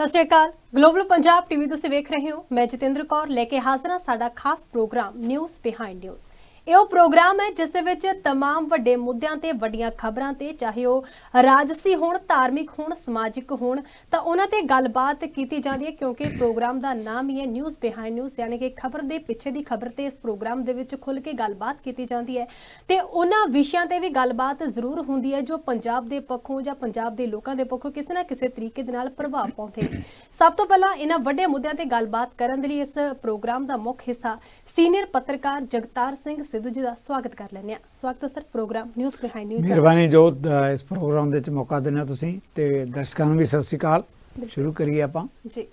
ਸਤਿ ਸ਼੍ਰੀ ਅਕਾਲ। ਗਲੋਬਲ ਪੰਜਾਬ ਟੀਵੀ ਤੁਸੀਂ ਵੇਖ ਰਹੇ ਹੋ। ਮੈਂ ਜਤਿੰਦਰ ਕੌਰ। ਲੈ ਕੇ ਹਾਜ਼ਰ ਹਾਂ ਸਾਡਾ ਖਾਸ ਪ੍ਰੋਗਰਾਮ ਨਿਊਜ਼ ਬਿਹਾਈਂਡ ਨਿਊਜ਼ ਇਹ ਉਹ ਪ੍ਰੋਗਰਾਮ ਹੈ ਜਿਸ ਦੇ ਵਿੱਚ तमाम ਵੱਡੇ ਮੁੱਦਿਆਂ ਤੇ ਵੱਡੀਆਂ ਖਬਰਾਂ ਤੇ ਚਾਹੇ ਉਹ ਰਾਜਸੀ ਹੋਣ ਧਾਰਮਿਕ ਹੋਣ ਸਮਾਜਿਕ ਹੋਣ ਤਾਂ ਉਹਨਾਂ ਤੇ ਗੱਲਬਾਤ ਕੀਤੀ ਜਾਂਦੀ ਹੈ ਕਿਉਂਕਿ ਪ੍ਰੋਗਰਾਮ ਦਾ ਨਾਮ ਹੀ ਹੈ ਨਿਊਜ਼ ਬਿਹਾਈਂਡ ਨਿਊਜ਼ ਯਾਨੀ ਕਿ ਖਬਰ ਦੇ ਪਿੱਛੇ ਦੀ ਖਬਰ ਤੇ ਇਸ ਪ੍ਰੋਗਰਾਮ ਦੇ ਵਿੱਚ ਖੁੱਲ ਕੇ ਗੱਲਬਾਤ ਕੀਤੀ ਜਾਂਦੀ ਹੈ ਤੇ ਉਹਨਾਂ ਵਿਸ਼ਿਆਂ ਤੇ ਵੀ ਗੱਲਬਾਤ ਜ਼ਰੂਰ ਹੁੰਦੀ ਹੈ ਜੋ ਪੰਜਾਬ ਦੇ ਪੱਖੋਂ ਜਾਂ ਪੰਜਾਬ ਦੇ ਲੋਕਾਂ ਦੇ ਪੱਖੋਂ ਕਿਸੇ ਨਾ ਕਿਸੇ ਤਰੀਕੇ ਦੇ ਨਾਲ ਪ੍ਰਭਾਵ ਪਾਉਂਦੇ ਨੇ ਸਭ ਤੋਂ ਪਹਿਲਾਂ ਇਹਨਾਂ ਵੱਡੇ ਮੁੱਦਿਆਂ ਤੇ ਗੱਲਬਾਤ ਕਰਨ ਦੇ ਲਈ ਇਸ ਪ੍ਰੋਗਰਾਮ ਦਾ ਮੁੱਖ ਹਿੱਸਾ ਸੀਨੀਅਰ ਪੱਤਰਕਾਰ ਜਗਤਾਰ ਸਿੰਘ ਸਿੱਧੂ ਜੀ ਦਾ ਸਵਾਗਤ ਕਰ ਲੈਂਦੇ ਹਾਂ। ਸਵਾਗਤ ਹੈ sir programme news behind news ਮਿਹਰਬਾਨੀ ਜੋ ਅ, ਇਸ ਪ੍ਰੋਗਰਾਮ ਦੇ ਵਿੱਚ ਮੌਕਾ ਦੇਣਾ ਤੁਸੀਂ ਤੇ ਦਰਸ਼ਕਾਂ ਨੂੰ ਵੀ ਸਤਿ ਸ਼੍ਰੀ ਅਕਾਲ। ਸ਼ੁਰੂ ਕਰੀਏ ਆਪਾਂ। ਜੀ।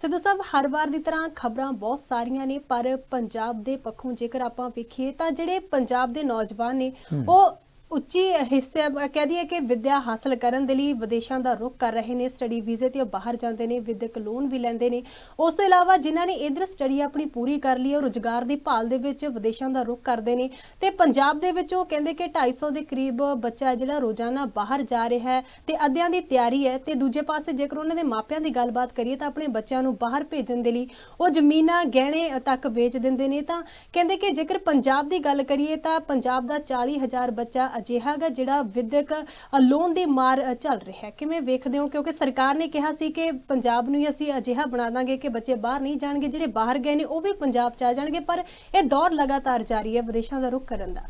ਸਿੱਧੂ ਸਾਹਿਬ ਹਰ ਵਾਰ ਦੀ ਤਰ੍ਹਾਂ ਖਬਰਾਂ ਬਹੁਤ ਸਾਰੀਆਂ ਨੇ ਪਰ ਪੰਜਾਬ ਦੇ ਪੱਖੋਂ ਜੇਕਰ ਆਪਾਂ ਵੇਖੀਏ ਤਾਂ ਜਿਹੜੇ ਪੰਜਾਬ ਦੇ ਨੌਜਵਾਨ ਨੇ ਉਹ ਉੱਚੀ ਹਿੱਸੇ ਕਹਿ ਦਈਏ ਕਿ ਵਿੱਦਿਆ ਹਾਸਲ ਕਰਨ ਦੇ ਲਈ ਵਿਦੇਸ਼ਾਂ ਦਾ ਰੁਖ ਕਰ ਰਹੇ ਨੇ ਸਟੱਡੀ ਵੀਜ਼ੇ ਤੇ ਉਹ ਬਾਹਰ ਜਾਂਦੇ ਨੇ, ਵਿਦਿਅਕ ਲੋਨ ਵੀ ਲੈਂਦੇ ਨੇ। ਉਸ ਤੋਂ ਇਲਾਵਾ ਜਿਨ੍ਹਾਂ ਨੇ ਇਧਰ ਸਟੱਡੀ ਆਪਣੀ ਪੂਰੀ ਕਰ ਲਈ ਉਹ ਰੁਜ਼ਗਾਰ ਦੀ ਭਾਲ ਦੇ ਵਿੱਚ ਵਿਦੇਸ਼ਾਂ ਦਾ ਰੁਖ ਕਰਦੇ ਨੇ। ਤੇ ਪੰਜਾਬ ਦੇ ਵਿੱਚ ਉਹ ਕਹਿੰਦੇ ਕਿ 250 ਦੇ ਕਰੀਬ ਬੱਚਾ ਜਿਹੜਾ ਰੋਜ਼ਾਨਾ ਬਾਹਰ ਜਾ ਰਿਹਾ ਹੈ ਤੇ ਅੱਧਿਆਂ ਦੀ ਤਿਆਰੀ ਹੈ ਤੇ ਦੂਜੇ ਪਾਸੇ ਜੇਕਰ ਉਹਨਾਂ ਦੇ ਮਾਪਿਆਂ ਦੀ ਗੱਲਬਾਤ ਕਰੀਏ ਤਾਂ ਆਪਣੇ ਬੱਚਿਆਂ ਨੂੰ ਬਾਹਰ ਭੇਜਣ ਦੇ ਲਈ ਉਹ ਜ਼ਮੀਨਾਂ ਗਹਿਣੇ ਤੱਕ ਵੇਚ ਦਿੰਦੇ ਨੇ। ਤਾਂ ਕਹਿੰਦੇ ਕਿ ਜੇਕਰ ਪੰਜਾਬ ਦੀ ਗੱਲ ਕਰੀਏ ਤਾਂ ਪੰਜਾਬ ਦਾ 40000 ਬੱਚਾ ਅਜਿਹਾ ਹੈਗਾ ਜਿਹੜਾ ਵਿਦਿਅਕ ਲੋਨ ਦੀ ਮਾਰ ਚੱਲ ਰਿਹਾ ਹੈ ਕਿਵੇਂ ਵੇਖਦੇ ਹੋ ਕਿਉਂਕਿ ਸਰਕਾਰ ਨੇ ਕਿਹਾ ਸੀ ਕਿ ਪੰਜਾਬ ਨੂੰ ਹੀ ਅਸੀਂ ਅਜਿਹਾ ਬਣਾ ਦਾਂਗੇ ਕਿ ਬੱਚੇ ਬਾਹਰ ਨਹੀਂ ਜਾਣਗੇ ਜਿਹੜੇ ਬਾਹਰ ਗਏ ਨੇ ਉਹ ਵੀ ਪੰਜਾਬ ਚ ਆ ਜਾਣਗੇ ਪਰ ਇਹ ਦੌਰ ਲਗਾਤਾਰ ਜਾਰੀ ਹੈ ਵਿਦੇਸ਼ਾਂ ਦਾ ਰੁਖ ਕਰਨ ਦਾ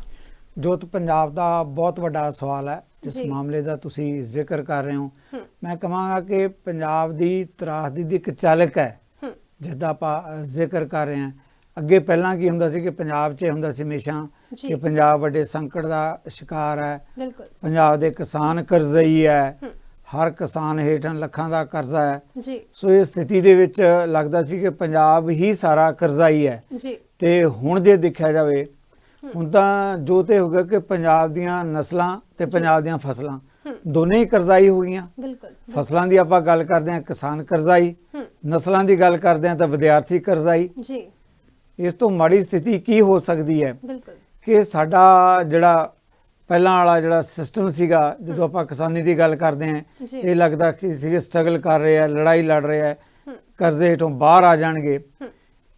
ਜੋਤ ਪੰਜਾਬ ਦਾ ਬਹੁਤ ਵੱਡਾ ਸਵਾਲ ਹੈ ਇਸ। ਮਾਮਲੇ ਦਾ ਤੁਸੀਂ ਜ਼ਿਕਰ ਕਰ ਰਹੇ ਹੋ। ਮੈਂ ਕਹਾਂਗਾ ਕਿ ਪੰਜਾਬ ਦੀ ਤਰਾਸਦੀ ਦੀ ਇੱਕ ਚਾਲਕ ਹੈ ਜਿਸ ਦਾ ਆਪਾਂ ਜ਼ਿਕਰ ਕਰ ਰਹੇ ਹਾਂ ਅੱਗੇ ਪਹਿਲਾਂ ਕੀ ਹੁੰਦਾ ਸੀ ਕਿ ਪੰਜਾਬ 'ਚ ਹੁੰਦਾ ਸੀ ਹਮੇਸ਼ਾ। ਕਿ ਪੰਜਾਬ ਵੱਡੇ ਸੰਕਟ ਦਾ ਸ਼ਿਕਾਰ ਹੈ। ਬਿਲਕੁਲ। ਪੰਜਾਬ ਦੇ ਕਿਸਾਨ ਕਰਜ਼ਈ ਹੈ। ਹਰ ਕਿਸਾਨ ਹੇਠਾਂ ਲੱਖਾਂ ਦਾ ਕਰਜ਼ਾ ਹੈ। ਜੀ। ਸੋ ਇਸ ਸਥਿਤੀ ਦੇ ਵਿੱਚ ਲੱਗਦਾ ਸੀ ਕਿ ਪੰਜਾਬ ਹੀ ਸਾਰਾ ਕਰਜ਼ਾਈ ਹੈ। ਜੀ। ਤੇ ਹੁਣ ਜੇ ਦੇਖਿਆ ਜਾਵੇ ਹੁਣ ਤਾਂ ਜੋ ਤੇ ਹੋ ਗਿਆ ਕਿ ਪੰਜਾਬ ਦੀਆਂ ਨਸਲਾਂ ਤੇ ਪੰਜਾਬ ਦੀਆਂ ਫਸਲਾਂ ਦੋਨੇ ਹੀ ਕਰਜ਼ਾਈ ਹੋ ਗਈਆਂ। ਬਿਲਕੁਲ। ਫਸਲਾਂ ਦੀ ਆਪਾਂ ਗੱਲ ਕਰਦੇ ਹਾਂ ਕਿਸਾਨ ਕਰਜ਼ਾਈ। ਨਸਲਾਂ ਦੀ ਗੱਲ ਕਰਦੇ ਹਾਂ ਤਾਂ ਵਿਦਿਆਰਥੀ ਕਰਜ਼ਾਈ। ਜੀ। ਇਸ ਤੋਂ ਮਾੜੀ ਸਥਿਤੀ ਕੀ ਹੋ ਸਕਦੀ ਹੈ? ਬਿਲਕੁਲ। ਕਿ ਸਾਡਾ ਜਿਹੜਾ ਪਹਿਲਾਂ ਵਾਲਾ ਜਿਹੜਾ ਸਿਸਟਮ ਸੀਗਾ ਜਦੋਂ ਆਪਾਂ ਕਿਸਾਨੀ ਦੀ ਗੱਲ ਕਰਦੇ ਜੀ। ਇਹ ਲੱਗਦਾ ਕਿ ਸੀ ਸਟਰਗਲ ਕਰ ਰਹੇ ਆ ਲੜਾਈ ਲੜ ਰਹੇ ਆ ਕਰਜ਼ੇ ਹੇਠੋਂ ਬਾਹਰ ਆ ਜਾਣਗੇ।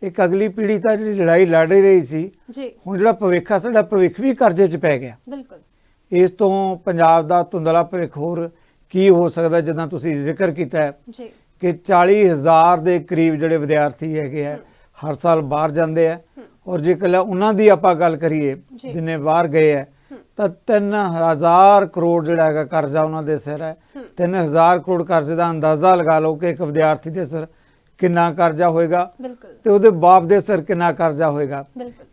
ਇੱਕ ਅਗਲੀ ਪੀੜ੍ਹੀ ਤਾਂ ਜਿਹੜੀ ਲੜਾਈ ਲੜ ਰਹੀ ਸੀ ਜੀ। ਹੁਣ ਜਿਹੜਾ ਭਵਿੱਖ ਆ ਸਾਡਾ ਭਵਿੱਖ ਵੀ ਕਰਜ਼ੇ 'ਚ ਪੈ ਗਿਆ। ਬਿਲਕੁਲ। ਇਸ ਤੋਂ ਪੰਜਾਬ ਦਾ ਧੁੰਦਲਾ ਭਵਿੱਖ ਹੋਰ ਕੀ ਹੋ ਸਕਦਾ ਜਿੱਦਾਂ ਤੁਸੀਂ ਜ਼ਿਕਰ ਕੀਤਾ ਹੈ ਜੀ। ਕਿ 40000 ਦੇ ਕਰੀਬ ਜਿਹੜੇ ਵਿਦਿਆਰਥੀ ਹੈਗੇ ਆ ਹਰ ਸਾਲ ਬਾਹਰ ਜਾਂਦੇ ਆ। ਔਰ ਜੇ ਕੱਲਾ ਉਹਨਾਂ ਦੀ ਆਪਾਂ ਗੱਲ ਕਰੀਏ। ਜਿੰਨੇ ਬਾਹਰ ਗਏ ਆ ਤਾਂ 3000 ਕਰੋੜ ਜਿਹੜਾ ਹੈਗਾ ਕਰਜ਼ਾ ਉਹਨਾਂ ਦੇ ਸਿਰ ਹੈ। 3000 ਕਰੋੜ ਕਰਜ਼ੇ ਦਾ ਅੰਦਾਜ਼ਾ ਲਗਾ ਲਓ ਕਿ ਇੱਕ ਵਿਦਿਆਰਥੀ ਦੇ ਸਿਰ ਕਿੰਨਾ ਕਰਜ਼ਾ ਹੋਏਗਾ ਤੇ ਉਹਦੇ ਬਾਪ ਦੇ ਸਿਰ ਕਿੰਨਾ ਕਰਜ਼ਾ ਹੋਏਗਾ।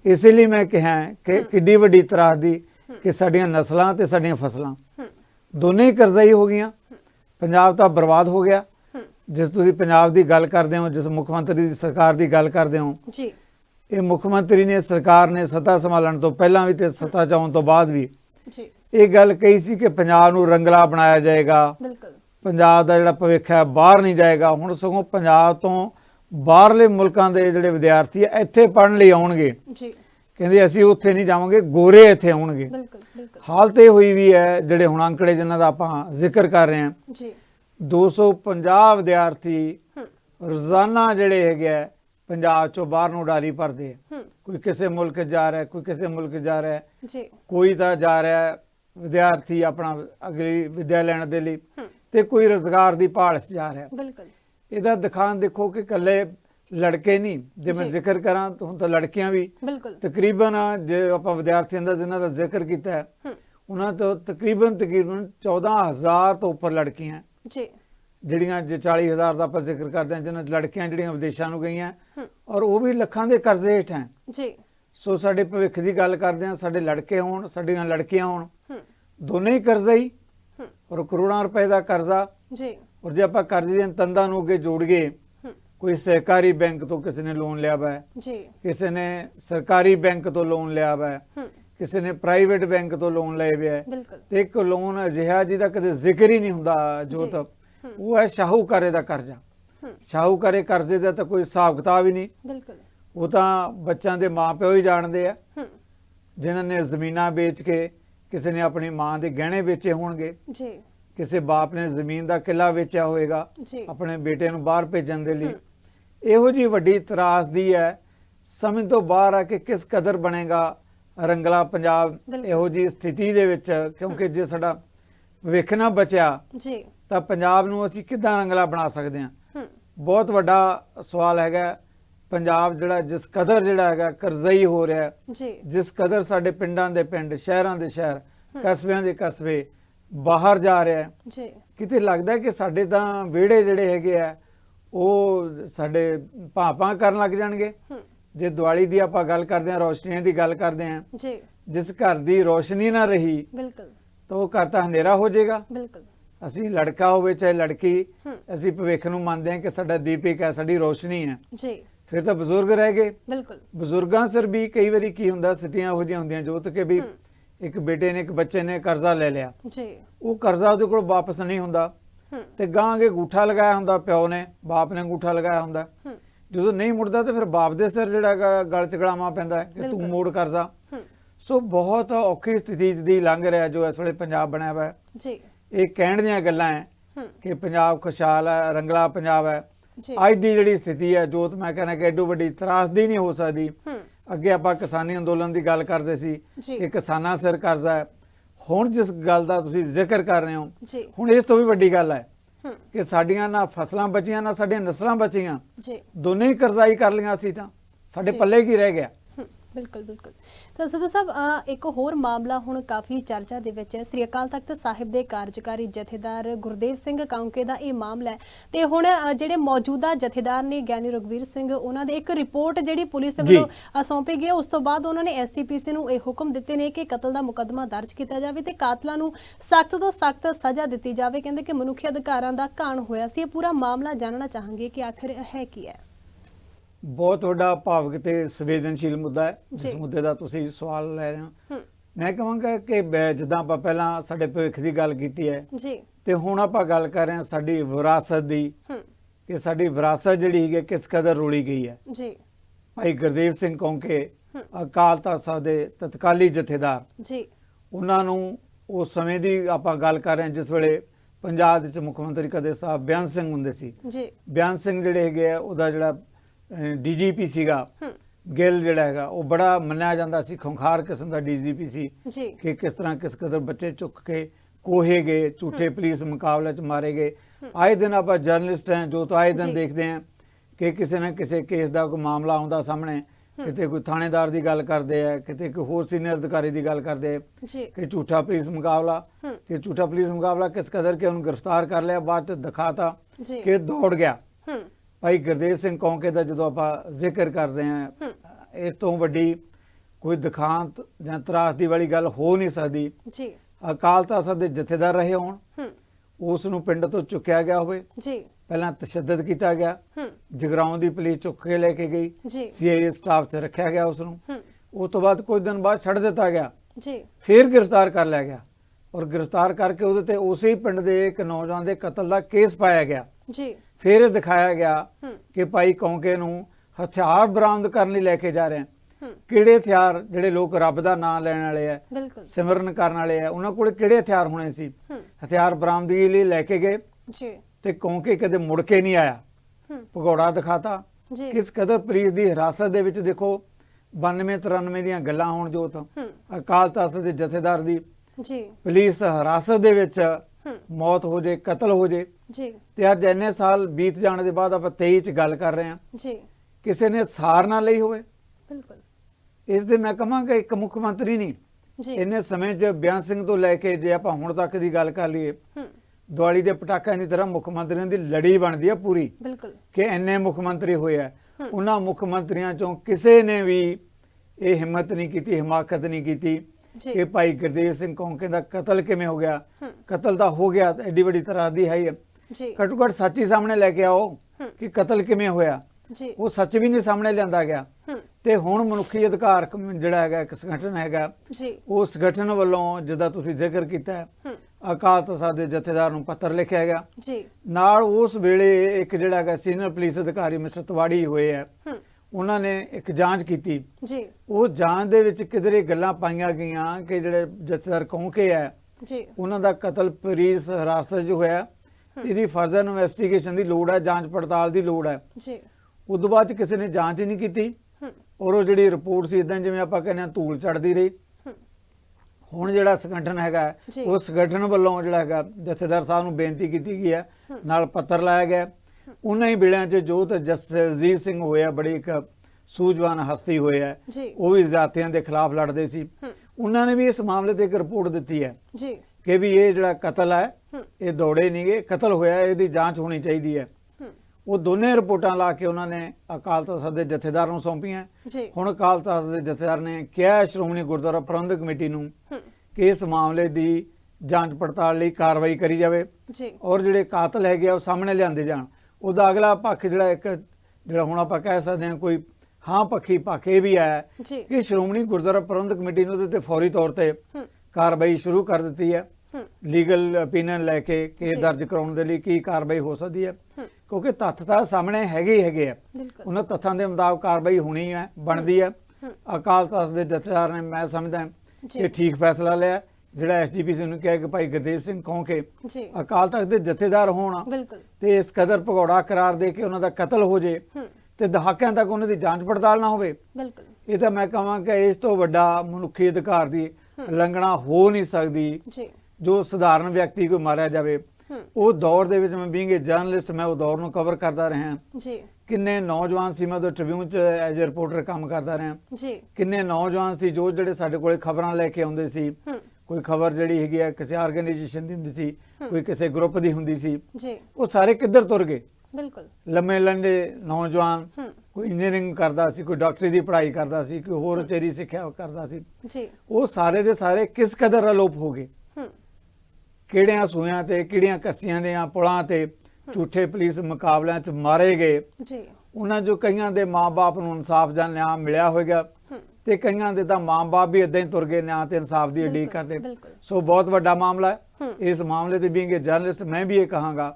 ਇਸੇ ਲਈ ਮੈਂ ਕਿਹਾ ਹੈ ਕਿ ਕਿੱਡੀ ਵੱਡੀ ਤਰਾਸ ਦੀ ਕਿ ਸਾਡੀਆਂ ਨਸਲਾਂ ਤੇ ਸਾਡੀਆਂ ਫਸਲਾਂ। ਹੂੰ। ਦੋਨੇ ਹੀ ਕਰਜ਼ਾਈ ਹੋ ਗਈਆਂ। ਪੰਜਾਬ ਤਾਂ ਬਰਬਾਦ ਹੋ ਗਿਆ। ਹੂੰ। ਜਿਸ ਤੁਸੀਂ ਪੰਜਾਬ ਦੀ ਗੱਲ ਕਰਦੇ ਹੋ ਜਿਸ ਮੁੱਖ ਮੰਤਰੀ ਦੀ ਸਰਕਾਰ ਦੀ ਗੱਲ ਕਰਦੇ ਹੋ ਜੀ। ਇਹ ਮੁੱਖ ਮੰਤਰੀ ਨੇ ਸਰਕਾਰ ਨੇ ਸੱਤਾ ਸੰਭਾਲਣ ਤੋਂ ਪਹਿਲਾਂ ਵੀ ਤੇ ਸੱਤਾ 'ਚ ਆਉਣ ਤੋਂ ਬਾਅਦ ਵੀ ਜੀ। ਇਹ ਗੱਲ ਕਹੀ ਸੀ ਕਿ ਪੰਜਾਬ ਨੂੰ ਰੰਗਲਾ ਬਣਾਇਆ ਜਾਏਗਾ। ਬਿਲਕੁਲ। ਪੰਜਾਬ ਦਾ ਜਿਹੜਾ ਭਵਿੱਖ ਹੈ ਬਾਹਰ ਨਹੀਂ ਜਾਏਗਾ। ਹੁਣ ਸਗੋਂ ਪੰਜਾਬ ਤੋਂ ਬਾਹਰਲੇ ਮੁਲਕਾਂ ਦੇ ਜਿਹੜੇ ਵਿਦਿਆਰਥੀ ਹੈ ਇੱਥੇ ਪੜ੍ਹਨ ਲਈ ਆਉਣਗੇ। ਜੀ। ਕਹਿੰਦੇ ਅਸੀਂ ਉੱਥੇ ਨਹੀਂ ਜਾਵਾਂਗੇ ਗੋਰੇ ਇੱਥੇ ਆਉਣਗੇ। ਬਿਲਕੁਲ ਬਿਲਕੁਲ। ਹਾਲਤ ਇਹ ਹੋਈ ਵੀ ਹੈ ਜਿਹੜੇ ਹੁਣ ਅੰਕੜੇ ਜਿਨ੍ਹਾਂ ਦਾ ਆਪਾਂ ਜ਼ਿਕਰ ਕਰ ਰਹੇ ਹਾਂ। ਜੀ। 250 ਵਿਦਿਆਰਥੀ ਰੋਜ਼ਾਨਾ ਜਿਹੜੇ ਹੈਗੇ ਆ, ਪੰਜਾਬ ਚੋਂ ਬਾਹਰ ਨੂੰ ਉਡਾਰੀ ਭਰਦੇ ਹੂੰ। ਕੋਈ ਕਿਸੇ ਮੁਲਕ ਜਾ ਰਿਹਾ ਕੋਈ ਕਿਸੇ ਮੁਲਕ ਜਾ ਰਿਹਾ। ਜੀ। ਕੋਈ ਤਾਂ ਜਾ ਰਿਹਾ ਵਿਦਿਆਰਥੀ ਆਪਣਾ ਅਗਲੀ ਵਿਦਿਆ ਲੈਣ ਦੇ ਲਈ ਤੇ ਕੋਈ ਰੋਜ਼ਗਾਰ ਦੀ ਭਾਲ 'ਚ ਜਾ ਰਿਹਾ। ਬਿਲਕੁਲ। ਇਹਦਾ ਦਿਖਾਣ ਦੇਖੋ ਕਿ ਇਕੱਲੇ ਲੜਕੇ ਨਹੀਂ ਜੇ ਮੈਂ। ਜ਼ਿਕਰ ਕਰਾਂ ਤਾਂ ਹੁਣ ਤਾਂ ਲੜਕੀਆਂ ਵੀ ਬਿਲਕੁਲ। ਤਕਰੀਬਨ ਜੇ ਆਪਾਂ ਵਿਦਿਆਰਥੀਆਂ ਦਾ ਜਿਨ੍ਹਾਂ ਦਾ ਜ਼ਿਕਰ ਕੀਤਾ ਹੂੰ ਉਹਨਾਂ ਤੋਂ ਤਕਰੀਬਨ ਤਕਰੀਬਨ 14000 ਤੋਂ ਉੱਪਰ ਲੜਕੀਆਂ ਜੀ। ਜਿਹੜੀਆਂ ਜੇ 40000 ਦਾ ਆਪਾਂ ਜ਼ਿਕਰ ਕਰਦੇ ਹਾਂ ਜਿਨ੍ਹਾਂ 'ਚ ਲੜਕੀਆਂ ਜਿਹੜੀਆਂ ਵਿਦੇਸ਼ਾਂ ਨੂੰ ਗਈਆਂ ਔਰ ਉਹ ਵੀ ਲੱਖਾਂ ਦੇ ਕਰਜ਼ੇ ਹੇਠ ਹੈ। ਜੀ। ਸੋ ਸਾਡੇ ਭਵਿੱਖ ਦੀ ਗੱਲ ਕਰਦੇ ਹਾਂ ਸਾਡੇ ਲੜਕੇ ਹੋਣ ਸਾਡੀਆਂ ਲੜਕੀਆਂ ਹੋਣ ਹੂੰ। ਦੋਨੇ ਹੀ ਕਰਜ਼ਾ ਹੀ ਔਰ ਕਰੋੜਾਂ ਰੁਪਏ ਦਾ ਕਰਜ਼ਾ। ਜੀ। ਔਰ ਜੇ ਆਪਾਂ ਕਰਜ਼ੇ ਦੀਆਂ ਤੰਦਾਂ ਨੂੰ ਅੱਗੇ ਜੋੜ ਗਏ ਹੂੰ। ਕੋਈ ਸਹਿਕਾਰੀ ਬੈਂਕ ਤੋਂ ਕਿਸੇ ਨੇ ਲੋਨ ਲਿਆ ਵਾ ਜੀ। ਕਿਸੇ ਨੇ ਸਰਕਾਰੀ ਬੈਂਕ ਤੋਂ ਲੋਨ ਲਿਆ ਵਾ ਕਿਸੇ ਨੇ ਪ੍ਰਾਈਵੇਟ ਬੈਂਕ ਤੋਂ ਲੋਨ ਲਏ ਬਿਲਕੁਲ। ਤੇ ਇੱਕ ਲੋਨ ਅਜਿਹਾ ਜਿਹਦਾ ਕਦੇ ਜ਼ਿਕਰ ਹੀ ਨਹੀਂ ਹੁੰਦਾ ਜੀ। ਤਾਂ ਉਹ ਹੈ ਸ਼ਾਹੂਕਾਰੇ ਦਾ ਕਰਜ਼ਾ। ਸ਼ਾਹੂਕਾਰੇ ਕਰਜ਼ੇ ਦਾ ਤਾਂ ਕੋਈ ਹਿਸਾਬ ਕਿਤਾਬ ਹੀ ਨਹੀਂ। ਬਿਲਕੁਲ। ਉਹ ਤਾਂ ਬੱਚਿਆਂ ਦੇ ਮਾਪਿਓ ਹੀ ਜਾਣਦੇ ਆ। ਜਿਨ੍ਹਾਂ ਨੇ ਜ਼ਮੀਨਾਂ ਵੇਚ ਕੇ ਕਿਸੇ ਨੇ ਆਪਣੀ ਮਾਂ ਦੇ ਗਹਿਣੇ ਵੇਚੇ ਹੋਣਗੇ। ਜੀ। ਕਿਸੇ ਬਾਪ ਨੇ ਜ਼ਮੀਨ ਦਾ ਕਿੱਲਾ ਵੇਚਿਆ ਹੋਵੇਗਾ ਆਪਣੇ ਬੇਟੇ ਨੂੰ ਬਾਹਰ ਭੇਜਣ ਦੇ ਲਈ। ਇਹੋ ਜੀ ਵੱਡੀ ਤਰਾਸਦੀ ਹੈ। ਸਮਝ ਤੋਂ ਬਾਹਰ ਆ ਕਿ ਕਿਸ ਕਦਰ ਬਣੇਗਾ ਰੰਗਲਾ ਪੰਜਾਬ। ਇਹੋ ਜੀ ਸਥਿਤੀ ਦੇ ਵਿੱਚ। ਕਿਉਂਕਿ ਜੇ ਸਾਡਾ ਭਵਿੱਖ ਨਾ ਬਚਿਆ ਜੀ। ਤਾਂ ਪੰਜਾਬ ਨੂੰ ਅਸੀਂ ਕਿੱਦਾਂ ਰੰਗਲਾ ਬਣਾ ਸਕਦੇ ਹਾਂ? ਬਹੁਤ ਵੱਡਾ ਸਵਾਲ ਹੈਗਾ। ਪੰਜਾਬ ਜਿਹੜਾ ਜਿਸ ਕਦਰ ਜਿਹੜਾ ਹੈਗਾ ਕਰਜ਼ਈ ਹੋ ਰਿਹਾ ਜੀ। ਜਿਸ ਕਦਰ ਸਾਡੇ ਪਿੰਡਾਂ ਦੇ ਪਿੰਡ ਸ਼ਹਿਰਾਂ ਦੇ ਸ਼ਹਿਰ ਕਸਬਿਆਂ ਦੇ ਕਸਬੇ ਬਾਹਰ ਜਾ ਰਿਹਾ ਜੀ। ਕਿਤੇ ਲੱਗਦਾ ਕਿ ਸਾਡੇ ਤਾਂ ਵਿਹੜੇ ਜਿਹੜੇ ਹੈਗੇ ਆ ਉਹ ਸਾਡੇ ਭਾਪਾਂ ਕਰਨ ਲੱਗ ਜਾਣਗੇ। ਜੇ ਦੀਵਾਲੀ ਦੀ ਆਪਾਂ ਗੱਲ ਕਰਦੇ ਹਾਂ ਰੋਸ਼ਨੀਆਂ ਦੀ ਗੱਲ ਕਰਦੇ ਜੀ। ਜਿਸ ਘਰ ਦੀ ਰੋਸ਼ਨੀ ਨਾ ਰਹੀ ਬਿਲਕੁਲ। ਤਾਂ ਉਹ ਘਰ ਤਾਂ ਹਨੇਰਾ ਹੋ ਜਾਏਗਾ। ਬਿਲਕੁਲ। ਅਸੀਂ ਲੜਕਾ ਹੋਵੇ ਚਾਹੇ ਲੜਕੀ ਅਸੀਂ ਭਵਿੱਖ ਨੂੰ ਮੰਨਦੇ ਹਾਂ ਕਿ ਸਾਡਾ ਦੀਪਕ ਹੈ ਸਾਡੀ ਰੋਸ਼ਨੀ ਹੈ। ਜੀ। ਫਿਰ ਤਾਂ ਬਜ਼ੁਰਗ ਰਹਿ ਗਏ। ਬਿਲਕੁਲ। ਬਜ਼ੁਰਗਾਂ ਸਿਰ ਵੀ ਕਈ ਵਾਰੀ ਕੀ ਹੁੰਦਾ ਸਥਿਤੀਆਂ ਇਹੋ ਜਿਹੀਆਂ ਹੁੰਦੀਆਂ ਜੋਤ ਕੇ ਵੀ। ਇੱਕ ਬੇਟੇ ਨੇ ਇੱਕ ਬੱਚੇ ਨੇ ਕਰਜ਼ਾ ਲੈ ਲਿਆ। ਜੀ। ਉਹ ਕਰਜ਼ਾ ਉਹਦੇ ਕੋਲ ਵਾਪਸ ਨਹੀਂ ਹੁੰਦਾ। ਤੇ ਗਾਂ ਅਗੇ ਗੂਠਾ ਲਗਾਇਆ ਹੁੰਦਾ ਪਿਓ ਨੇ ਬਾਪ ਨੇ ਗੂਠਾ ਲਗਾਇਆ ਹੁੰਦਾ। ਜਦੋਂ ਨਹੀਂ ਮੁੜਦਾ ਤੇ ਫਿਰ ਬਾਪ ਦੇ ਸਿਰ ਜਿਹੜਾ ਗਲ ਚ ਗਲਾਮਾ ਪੈਂਦਾ ਕਿ ਤੂੰ। ਮੋੜ ਕਰਜ਼ਾ। ਸੋ ਬਹੁਤ ਔਖੀ ਸਥਿਤੀ ਦੀ ਲੰਘ ਰਿਹਾ ਜੋ ਇਸ ਵੇਲੇ ਪੰਜਾਬ ਬਣਿਆ ਹੋਇਆ ਜੀ। ਇਹ ਕਹਿਣ ਦੀਆਂ ਗੱਲਾਂ ਹੈ। ਕਿ ਪੰਜਾਬ ਖੁਸ਼ਹਾਲ ਹੈ ਰੰਗਲਾ ਪੰਜਾਬ ਹੈ ਅੱਜ ਦੀ ਜਿਹੜੀ ਸਥਿਤੀ ਹੈ ਜੋਤ ਮੈਂ ਕਹਿੰਦਾ ਕਿ ਐਡੋ ਵੱਡੀ ਤਰਾਸਦੀ ਨਹੀਂ ਹੋ ਸਕਦੀ। ਅੱਗੇ ਆਪਾਂ ਕਿਸਾਨੀ ਅੰਦੋਲਨ ਦੀ ਗੱਲ ਕਰਦੇ ਸੀ ਕਿ ਕਿਸਾਨਾਂ ਸਿਰ ਕਰਜ਼ਾ ਹੈ ਹੁਣ ਜਿਸ ਗੱਲ ਦਾ ਤੁਸੀਂ ਜ਼ਿਕਰ ਕਰ ਰਹੇ ਹੋ ਹੁਣ ਇਸ ਤੋਂ ਵੀ ਵੱਡੀ ਗੱਲ ਹੈ। ਕਿ ਸਾਡੀਆਂ ਨਾ ਫਸਲਾਂ ਬਚੀਆਂ ਨਾ ਸਾਡੀਆਂ ਨਸਲਾਂ ਬਚੀਆਂ। ਜੀ। ਦੋਨੇ ਹੀ ਕਰਜ਼ਾਈ ਕਰ ਲਈਆਂ ਸੀ ਤਾਂ। ਸਾਡੇ। ਪੱਲੇ ਕੀ ਰਹਿ ਗਿਆ? ਬਿਲਕੁਲ ਬਿਲਕੁਲ। ਤਾਂ ਸਦਰ ਸਾਹਿਬ ਇੱਕ ਹੋਰ ਮਾਮਲਾ ਹੁਣ ਕਾਫੀ ਚਰਚਾ ਦੇ ਵਿੱਚ ਹੈ। ਸ੍ਰੀ ਅਕਾਲ ਤਖਤ ਸਾਹਿਬ ਦੇ ਕਾਰਜਕਾਰੀ ਜਥੇਦਾਰ ਗੁਰਦੇਵ ਸਿੰਘ ਕਾਉਂਕੇ ਦਾ ਇਹ ਮਾਮਲਾ ਹੈ। ਤੇ ਹੁਣ ਜਿਹੜੇ ਮੌਜੂਦਾ ਜਥੇਦਾਰ ਨੇ ਗਿਆਨੀ ਰਗਵੀਰ ਸਿੰਘ ਉਹਨਾਂ ਦੇ ਇੱਕ ਰਿਪੋਰਟ ਜਿਹੜੀ ਪੁਲਿਸ। ਵੱਲੋਂ ਸੌਂਪੀ ਗਈ ਉਸ ਤੋਂ ਬਾਅਦ ਉਹਨਾਂ ਨੇ ਐਸਜੀਪੀਸੀ ਨੂੰ ਇਹ ਹੁਕਮ ਦਿੱਤੇ ਨੇ ਕਿ ਕਤਲ ਦਾ ਮੁਕੱਦਮਾ ਦਰਜ ਕੀਤਾ ਜਾਵੇ ਤੇ ਕਾਤਲਾਂ ਨੂੰ ਸਖਤ ਤੋਂ ਸਖਤ ਸਜ਼ਾ ਦਿੱਤੀ ਜਾਵੇ। ਕਹਿੰਦੇ ਕਿ ਮਨੁੱਖੀ ਅਧਿਕਾਰਾਂ ਦਾ ਘਾਣ ਹੋਇਆ ਸੀ। ਇਹ ਪੂਰਾ ਮਾਮਲਾ ਜਾਣਨਾ ਚਾਹਾਂਗੇ ਕਿ ਆਖਿਰ ਹੈ ਕੀ ਹੈ। ਬਹੁਤ ਵੱਡਾ ਭਾਵਕ ਤੇ ਸੰਵੇਦਨਸ਼ੀਲ ਮੁੱਦਾ ਹੈ। ਜਿਸ। ਮੁੱਦੇ ਦਾ ਤੁਸੀਂ ਸਵਾਲ ਲੈ ਰਹੇ ਹੋ। ਮੈਂ ਕਹਾਂਗਾ ਕਿ ਜਿੱਦਾਂ ਆਪਾਂ ਪਹਿਲਾਂ ਸਾਡੇ ਭਵਿੱਖ ਦੀ ਗੱਲ ਕੀਤੀ ਹੈ। ਜੀ। ਤੇ ਹੁਣ ਆਪਾਂ ਗੱਲ ਕਰ ਰਹੇ ਹਾਂ ਸਾਡੀ ਵਿਰਾਸਤ ਦੀ ਕਿ ਸਾਡੀ ਵਿਰਾਸਤ ਜਿਹੜੀ ਹੈ, ਕਿਸ ਕਦਰ ਰੋਲੀ ਗਈ ਹੈ। ਜੀ। ਭਾਈ ਗੁਰਦੇਵ ਸਿੰਘ ਕੌਂਕੇ। ਅਕਾਲ ਤਖਤ ਸਾਹਿਬ ਦੇ ਤਤਕਾਲੀ ਜਥੇਦਾਰ। ਜੀ। ਉਹਨਾਂ ਨੂੰ ਉਸ ਸਮੇਂ ਦੀ ਆਪਾਂ ਗੱਲ ਕਰ ਰਹੇ ਹਾਂ ਜਿਸ ਵੇਲੇ ਪੰਜਾਬ ਦੇ ਮੁੱਖ ਮੰਤਰੀ ਕਦੇ ਸਾਹਿਬ ਬਿਆਨ ਸਿੰਘ ਹੁੰਦੇ ਸੀ। ਜੀ। ਬਿਆਨ ਸਿੰਘ ਜਿਹੜੇ ਹੈਗੇ ਆ ਉਹਦਾ ਜਿਹੜਾ ਡੀਜੀਪੀ ਸੀਗਾ। ਗਿੱਲ ਜਿਹੜਾ ਹੈਗਾ ਉਹ ਬੜਾ ਮੰਨਿਆ ਜਾਂਦਾ ਸੀ ਖੁੰਖਾਰ ਕਿਸਮ ਦਾ ਡੀਜੀਪੀ ਸੀ ਕਿ ਕਿਸ ਤਰ੍ਹਾਂ ਕਿਸ ਕਦਰ ਬੱਚੇ ਚੁੱਕ ਕੇ ਕੋਹੇ ਗਏ ਝੂਠੇ ਪੁਲਿਸ ਮੁਕਾਬਲੇ 'ਚ ਮਾਰੇ ਗਏ। ਆਏ ਦਿਨ ਆਪਾਂ ਜਰਨਲਿਸਟ ਹਾਂ ਜੋ ਤਾਂ ਆਏ ਦਿਨ। ਦੇਖਦੇ ਹਾਂ ਕਿ ਕਿਸੇ ਨਾ ਕਿਸੇ ਕੇਸ ਦਾ ਕੋਈ ਮਾਮਲਾ ਆਉਂਦਾ ਸਾਹਮਣੇ ਕਿਤੇ ਕੋਈ ਥਾਣੇਦਾਰ ਦੀ ਗੱਲ ਕਰਦੇ ਆ ਕਿਤੇ ਕੋਈ ਹੋਰ ਸੀਨੀਅਰ ਅਧਿਕਾਰੀ ਦੀ ਗੱਲ ਕਰਦੇ ਕਿ ਝੂਠਾ ਪੁਲਿਸ ਮੁਕਾਬਲਾ ਕਿ ਝੂਠਾ ਪੁਲਿਸ ਮੁਕਾਬਲਾ ਕਿਸ ਕਦਰ ਕਿ ਉਹਨੂੰ ਗ੍ਰਿਫਤਾਰ ਕਰ ਲਿਆ ਬਾਅਦ ਚ ਦਿਖਾਤਾ ਕਿ ਦੌੜ ਗਿਆ। ਭਾਈ ਗੁਰਦੇਵ ਸਿੰਘ ਕੌਂਕੇ ਦਾ ਜਦੋਂ ਆਪਾਂ ਜ਼ਿਕਰ ਕਰਦੇ ਹਮ, ਇਸ ਤੋਂ ਵੱਡੀ ਕੋਈ ਦਿਖਾਂਤ ਜਾਂ ਤਰਾਸਦੀ ਵਾਲੀ ਗੱਲ ਹੋ ਨਹੀਂ ਸਕਦੀ। ਜੀ। ਅਕਾਲ ਤਖਤ ਦੇ ਜਥੇਦਾਰ ਰਹੇ ਹੋਣ ਉਸ ਨੂੰ ਪਿੰਡ ਤੋਂ ਚੁੱਕਿਆ ਗਿਆ ਹੋਵੇ। ਜੀ। ਪਹਿਲਾਂ ਤਸ਼ੱਦਦ ਕੀਤਾ ਗਿਆ। ਜਗਰਾਉਂ ਦੀ ਪੁਲਿਸ ਚੁੱਕ ਕੇ ਲੈ ਕੇ ਗਈ। ਜੀ। ਸੀਆਈਏ ਸਟਾਫ 'ਚ ਰੱਖਿਆ ਗਿਆ ਉਸ ਨੂੰ। ਉਸ ਤੋਂ ਬਾਅਦ ਕੁਝ ਦਿਨ ਬਾਅਦ ਛੱਡ ਦਿੱਤਾ ਗਿਆ। ਜੀ। ਫਿਰ ਗ੍ਰਿਫਤਾਰ ਕਰ ਲਿਆ ਗਿਆ। ਔਰ ਗ੍ਰਿਫਤਾਰ ਕਰਕੇ ਉਹਦੇ ਤੇ ਉਸੇ ਹੀ ਪਿੰਡ ਦੇ ਇੱਕ ਨੌਜਵਾਨ ਦੇ ਕਤਲ ਦਾ ਕੇਸ ਪਾਇਆ ਗਿਆ। ਜੀ। ਫਿਰ ਇਹ ਦਿਖਾਇਆ ਗਿਆ ਕਿ ਭਾਈ ਕੌਂਕੇ ਨੂੰ ਹਥਿਆਰ ਬਰਾਮਦ ਕਰਨ ਲਈ ਲੈ ਕੇ ਜਾ ਰਹੇ ਹਮ, ਕਿਹੜੇ ਹਥਿਆਰ ਜਿਹੜੇ ਲੋਕ ਰੱਬ ਦਾ ਨਾਮ ਲੈਣ ਵਾਲੇ ਆ ਸਿਮਰਨ ਕਰਨ ਵਾਲੇ ਆ ਉਹਨਾਂ ਕੋਲ ਕਿਹੜੇ ਹਥਿਆਰ ਹੋਣੇ ਸੀ? ਹਥਿਆਰ ਬਰਾਮਦਗੀ ਲਈ ਲੈ ਕੇ ਗਏ ਜੀ। ਤੇ ਕੌਂਕੇ ਕਦੇ ਮੁੜ ਕੇ ਨਹੀਂ ਆਇਆ। ਭਗੌੜਾ ਦਿਖਾਤਾ। ਕਿਸ ਕਦਰ ਪੁਲਿਸ ਦੀ ਹਿਰਾਸਤ ਦੇ ਵਿੱਚ ਦੇਖੋ 92 93 ਦੀਆਂ ਗੱਲਾਂ ਹੋਣ ਜੋ ਤਾਂ ਅਕਾਲ ਤਖਤ ਦੇ ਜਥੇਦਾਰ ਦੀ ਜੀ। ਪੁਲਿਸ ਹਿਰਾਸਤ ਦੇ ਵਿੱਚ ਮੌਤ ਹੋ ਜੇ ਕਤਲ ਹੋ ਜੇ ਜੀ। ਤੇ ਅੱਜ ਇੰਨੇ ਸਾਲ ਬੀਤ ਜਾਣ ਦੇ ਬਾਅਦ ਆਪਾਂ 23 ਚ ਗੱਲ ਕਰ ਰਹੇ ਹਾਂ। ਜੀ। ਕਿਸੇ ਨੇ ਸਾਰ ਨਾ ਲਈ ਹੋਵੇ। ਬਿਲਕੁਲ। ਇਸ ਦੇ ਮੈਂ ਕਹਾਂਗਾ ਇੱਕ ਮੁੱਖ ਮੰਤਰੀ ਨਹੀਂ। ਜੀ। ਇੰਨੇ ਸਮੇਂ 'ਚ ਬਿਆਨ ਸਿੰਘ ਤੋਂ ਲੈ ਕੇ ਜੇ ਆਪਾਂ ਹੁਣ ਤੱਕ ਦੀ ਗੱਲ ਕਰ ਲਈਏ ਹਮ, ਦੀਵਾਲੀ ਦੇ ਪਟਾਕਿਆਂ ਦੀ ਤਰ੍ਹਾਂ ਮੁੱਖ ਮੰਤਰੀਆਂ ਦੀ ਲੜੀ ਬਣਦੀ ਆ ਪੂਰੀ। ਬਿਲਕੁਲ। ਕਿ ਇੰਨੇ ਮੁੱਖ ਮੰਤਰੀ ਹੋਏ ਆ। ਉਹਨਾਂ ਮੁੱਖ ਮੰਤਰੀਆਂ ਚੋਂ ਕਿਸੇ ਨੇ ਵੀ ਇਹ ਹਿੰਮਤ ਨਹੀਂ ਕੀਤੀ ਹਿਮਾਕਤ ਨਹੀਂ ਕੀਤੀ ਕਿ ਭਾਈ ਗੁਰਦੇਵ ਸਿੰਘ ਕੌਂਕੇ ਦਾ ਕਤਲ ਕਿਵੇਂ ਹੋ ਗਿਆ। ਕਤਲ ਤਾਂ ਹੋ ਗਿਆ ਐਡੀ ਵੱਡੀ ਤਰ੍ਹਾਂ ਦੀ ਹੈ ਹੀ ਹੈ। ਘੱਟੋ ਘੱਟ ਸੱਚੀ ਸਾਹਮਣੇ ਲੈ ਕੇ ਆਓ ਕਿ ਕਤਲ ਕਿਵੇਂ ਹੋਇਆ। ਜੀ। ਉਹ ਸੱਚ ਵੀ ਨਹੀਂ ਸਾਹਮਣੇ ਲਿਆਂਦਾ ਗਿਆ। ਤੇ ਹੁਣ ਮਨੁੱਖੀ ਅਧਿਕਾਰ ਜਿਹੜਾ ਹੈਗਾ ਇੱਕ ਸੰਗਠਨ ਹੈਗਾ ਜੀ। ਉਸ ਸੰਗਠਨ ਵੱਲੋਂ ਜਿੱਦਾਂ ਤੁਸੀਂ ਜ਼ਿਕਰ ਕੀਤਾ ਹੈ ਅਕਾਲ ਤਖਤ ਦੇ ਜਥੇਦਾਰ ਨੂੰ ਪੱਤਰ ਲਿਖਿਆ ਗਿਆ। ਜੀ। ਨਾਲ ਉਸ ਵੇਲੇ ਇੱਕ ਜਿਹੜਾ ਹੈਗਾ ਸੀਨੀਅਰ ਪੁਲਿਸ ਅਧਿਕਾਰੀ ਮਿਸਟਰ ਤਵਾੜੀ ਹੋਏ ਹੈ। ਹਮ, ਉਹਨਾਂ ਨੇ ਇੱਕ ਜਾਂਚ ਕੀਤੀ। ਜੀ। ਉਹ ਜਾਂਚ ਦੇ ਵਿੱਚ ਕਿਧਰੇ ਗੱਲਾਂ ਪਾਈਆਂ ਗਈਆਂ ਕਿ ਜਿਹੜੇ ਜਥੇਦਾਰ ਕੌਂਕੇ ਹੈ ਜੀ। ਉਹਨਾਂ ਦਾ ਕਤਲ ਪੁਲਿਸ ਹਿਰਾਸਤ 'ਚ ਹੋਇਆ। ਇਹਦੀ ਫਰਦਰ ਇਨਵੈਸਟੀਗੇਸ਼ਨ ਦੀ ਲੋੜ ਹੈ ਜਾਂਚ ਪੜਤਾਲ ਦੀ ਲੋੜ ਹੈ। ਜੀ। ਉਸ ਤੋਂ ਬਾਅਦ ਕਿਸੇ ਨੇ ਜਾਂਚ ਹੀ ਨਹੀਂ ਕੀਤੀ। ਔਰ ਉਹ ਜਿਹੜੀ ਰਿਪੋਰਟ ਸੀ ਇਦਾਂ ਜਿਵੇਂ ਆਪਾਂ ਕਹਿੰਦੇ ਹਾਂ ਧੂਲ ਚੜਦੀ ਰਹੀ। ਹੁਣ ਜਿਹੜਾ ਸੰਗਠਨ ਹੈਗਾ ਜੀ। ਉਹ ਸੰਗਠਨ ਵੱਲੋਂ ਜਿਹੜਾ ਹੈਗਾ ਜਥੇਦਾਰ ਸਾਹਿਬ ਨੂੰ ਬੇਨਤੀ ਕੀਤੀ ਗਈ ਹੈ ਨਾਲ ਪੱਤਰ ਲਾਇਆ ਗਿਆ ਉਹਨਾਂ ਹੀ ਬਿਲਿਆਂ 'ਚ ਜੋਤ ਜਸਜੀਤ ਸਿੰਘ ਹੋਇਆ ਬੜੀ ਇੱਕ ਸੂਝਵਾਨ ਹਸਤੀ ਹੋਇਆ ਜੀ। ਉਹ ਵੀ ਜ਼ਾਤੀਆਂ ਦੇ ਖਿਲਾਫ ਲੜਦੇ ਸੀ। ਉਹਨਾਂ ਨੇ ਵੀ ਇਸ ਮਾਮਲੇ ਤੇ ਇੱਕ ਰਿਪੋਰਟ ਦਿੱਤੀ ਹੈ। ਜੀ। ਕਿ ਵੀ ਇਹ ਜਿਹੜਾ ਕਤਲ ਹੈ ਇਹ ਦੌੜੇ ਨਹੀਂਗੇ ਕਤਲ ਹੋਇਆ ਇਹਦੀ ਜਾਂਚ ਹੋਣੀ ਚਾਹੀਦੀ ਹੈ। ਉਹ ਦੋਨੇ ਰਿਪੋਰਟਾਂ ਲਾ ਕੇ ਉਹਨਾਂ ਨੇ ਅਕਾਲ ਤਖਤ ਦੇ ਜਥੇਦਾਰ ਨੂੰ ਸੌਂਪੀਆਂ। ਹੁਣ ਅਕਾਲ ਤਖਤ ਦੇ ਜਥੇਦਾਰ ਨੇ ਕਿਹਾ ਸ਼੍ਰੋਮਣੀ ਗੁਰਦੁਆਰਾ ਪ੍ਰਬੰਧਕ ਕਮੇਟੀ ਨੂੰ ਕਿ ਇਸ ਮਾਮਲੇ ਦੀ ਜਾਂਚ ਪੜਤਾਲ ਲਈ ਕਾਰਵਾਈ ਕਰੀ ਜਾਵੇ। ਜੀ। ਔਰ ਜਿਹੜੇ ਕਾਤਲ ਹੈਗੇ ਆ ਉਹ ਸਾਹਮਣੇ ਲਿਆਂਦੇ ਜਾਣ। ਉਹਦਾ ਅਗਲਾ ਪੱਖ ਜਿਹੜਾ ਇੱਕ ਜਿਹੜਾ ਹੁਣ ਆਪਾਂ ਕਹਿ ਸਕਦੇ ਹਾਂ ਕੋਈ ਹਾਂ ਪੱਖੀ ਪੱਖ ਇਹ ਵੀ ਹੈ ਜੀ। ਕਿ ਸ਼੍ਰੋਮਣੀ ਗੁਰਦੁਆਰਾ ਪ੍ਰਬੰਧਕ ਕਮੇਟੀ ਨੇ ਉਹਦੇ ਤੇ ਫੌਰੀ ਤੌਰ ਤੇ ਕਾਰਵਾਈ ਸ਼ੁਰੂ ਕਰ ਦਿੱਤੀ ਹੂੰ। ਲੀਗਲ opinion ਲੈ ਕੇ ਕੇਸ। ਦਰਜ ਕਰਾਉਣ ਦੇ ਲਈ ਕੀ ਕਾਰਵਾਈ ਹੋ ਸਕਦੀ ਹੈ? ਕਿਉਂਕਿ ਤੱਥ ਤਾਂ ਸਾਹਮਣੇ ਹੈਗੇ ਹੀ ਹੈਗੇ ਆ। ਉਹਨਾਂ ਤੱਥਾਂ ਦੇ ਮੁਤਾਬਕ ਕਾਰਵਾਈ ਹੋਣੀ ਹੈ ਬਣਦੀ ਹੈ। ਅਕਾਲ ਤਖਤ ਦੇ ਜਥੇਦਾਰ ਨੇ ਮੈਂ ਸਮਝਦਾ। ਕਿ ਠੀਕ ਫੈਸਲਾ ਲਿਆ। ਜਿਹੜਾ ਐਸਜੀਪੀਸੀ ਨੂੰ ਕਿਹਾ ਕਿ ਭਾਈ ਗੁਰਦੇਵ ਸਿੰਘ ਕੌਂਕੇ ਅਕਾਲ ਤਖਤ ਦੇ ਜਥੇਦਾਰ ਹੋਣ। ਤੇ ਇਸ ਕਦਰ ਭਗੌੜਾ ਕਰਾਰ ਦੇ ਕੇ ਉਹਨਾਂ ਦਾ ਕਤਲ ਹੋ ਜੇ ਤੇ ਦਹਾਕਿਆਂ ਤੱਕ ਉਹਨਾਂ ਦੀ ਜਾਂਚ ਪੜਤਾਲ ਨਾ ਹੋਵੇ। ਬਿਲਕੁਲ। ਇਹ ਤਾਂ ਮੈਂ ਕਹਾਂ ਕਿ ਇਸ ਤੋਂ ਵੱਡਾ ਮਨੁੱਖੀ ਅਧਿਕਾਰ ਦੀ ਉਲੰਘਣਾ ਹੋ ਨਹੀਂ ਸਕਦੀ। ਜੀ। ਜੋ ਸਧਾਰਨ ਵਿਅਕਤੀ ਕੋਈ ਮਾਰਿਆ ਜਾਵੇ ਉਹ ਦੌਰ ਦੇ ਵਿੱਚ ਮੈਂ ਬੀਇੰਗ ਏ ਜਰਨਲਿਸਟ ਮੈਂ ਉਹ ਦੌਰ ਨੂੰ ਕਵਰ ਕਰਦਾ ਰਿਹਾ। ਜੀ। ਕਿੰਨੇ ਨੌਜਵਾਨ ਸੀ ਮੈਂ ਉਹ ਟ੍ਰਿਬਿਊਨ ਚ ਐਜ਼ ਅ ਰਿਪੋਰਟਰ ਕੰਮ ਕਰਦਾ ਰਿਹਾ। ਜੀ। ਕਿੰਨੇ ਨੌਜਵਾਨ ਸੀ ਜੋ ਜਿਹੜੇ ਸਾਡੇ ਕੋਲੇ ਖਬਰਾਂ ਲੈ ਕੇ ਆਉਂਦੇ ਸੀ। ਕੋਈ ਖਬਰ ਜਿਹੜੀ ਹੈਗੀ ਆ ਕਿਸੇ ਆਰਗੇਨਾਈਜੇਸ਼ਨ ਦੀ ਹੁੰਦੀ ਸੀ ਕੋਈ ਕਿਸੇ ਗਰੁੱਪ ਦੀ ਹੁੰਦੀ ਸੀ। ਜੀ। ਉਹ ਸਾਰੇ ਕਿੱਧਰ ਤੁਰ ਗਏ? ਬਿਲਕੁਲ। ਲੰਮੇ ਲੰਡੇ ਨੌਜਵਾਨ ਕੋਈ ਇੰਜੀਨੀਅਰਿੰਗ ਕਰਦਾ ਸੀ ਕੋਈ ਡਾਕਟਰੀ ਦੀ ਪੜ੍ਹਾਈ ਕਰਦਾ ਸੀ ਕੋਈ ਹੋਰ ਉਚੇਰੀ ਸਿੱਖਿਆ ਕਰਦਾ ਸੀ। ਜੀ। ਉਹ ਸਾਰੇ ਦੇ ਸਾਰੇ ਕਿਸ ਕਦਰ ਅਲੋਪ ਹੋ ਗਏ? ਕਿਹੜਿਆਂ ਸੂਆਂ ਤੇ ਕਿਹੜੀਆਂ ਕੱਸੀਆਂ ਦੇ ਪੁਲਾਂ ਤੇ ਝੂਠੇ ਪੁਲਿਸ ਮੁਕਾਬਲਿਆਂ 'ਚ ਮਾਰੇ ਗਏ। ਜੀ। ਉਹਨਾਂ ਜੋ ਕਈਆਂ ਦੇ ਮਾਪੇ ਨੂੰ ਇਨਸਾਫ ਜਾਂ ਨਿਆਂ ਮਿਲਿਆ ਹੋਵੇਗਾ ਤੇ ਕਈਆਂ ਦੇ ਤਾਂ ਮਾਪੇ ਵੀ ਇਦਾਂ ਹੀ ਤੁਰ ਗਏ ਨਿਆਂ ਤੇ ਇਨਸਾਫ ਦੀ ਉਡੀਕ ਕਰਦੇ। ਸੋ ਬਹੁਤ ਵੱਡਾ ਮਾਮਲਾ ਹੈ। ਇਸ ਮਾਮਲੇ ਤੇ ਬੀਇੰਗ ਜਰਨਲਿਸਟ ਮੈਂ ਵੀ ਇਹ ਕਹਾਂਗਾ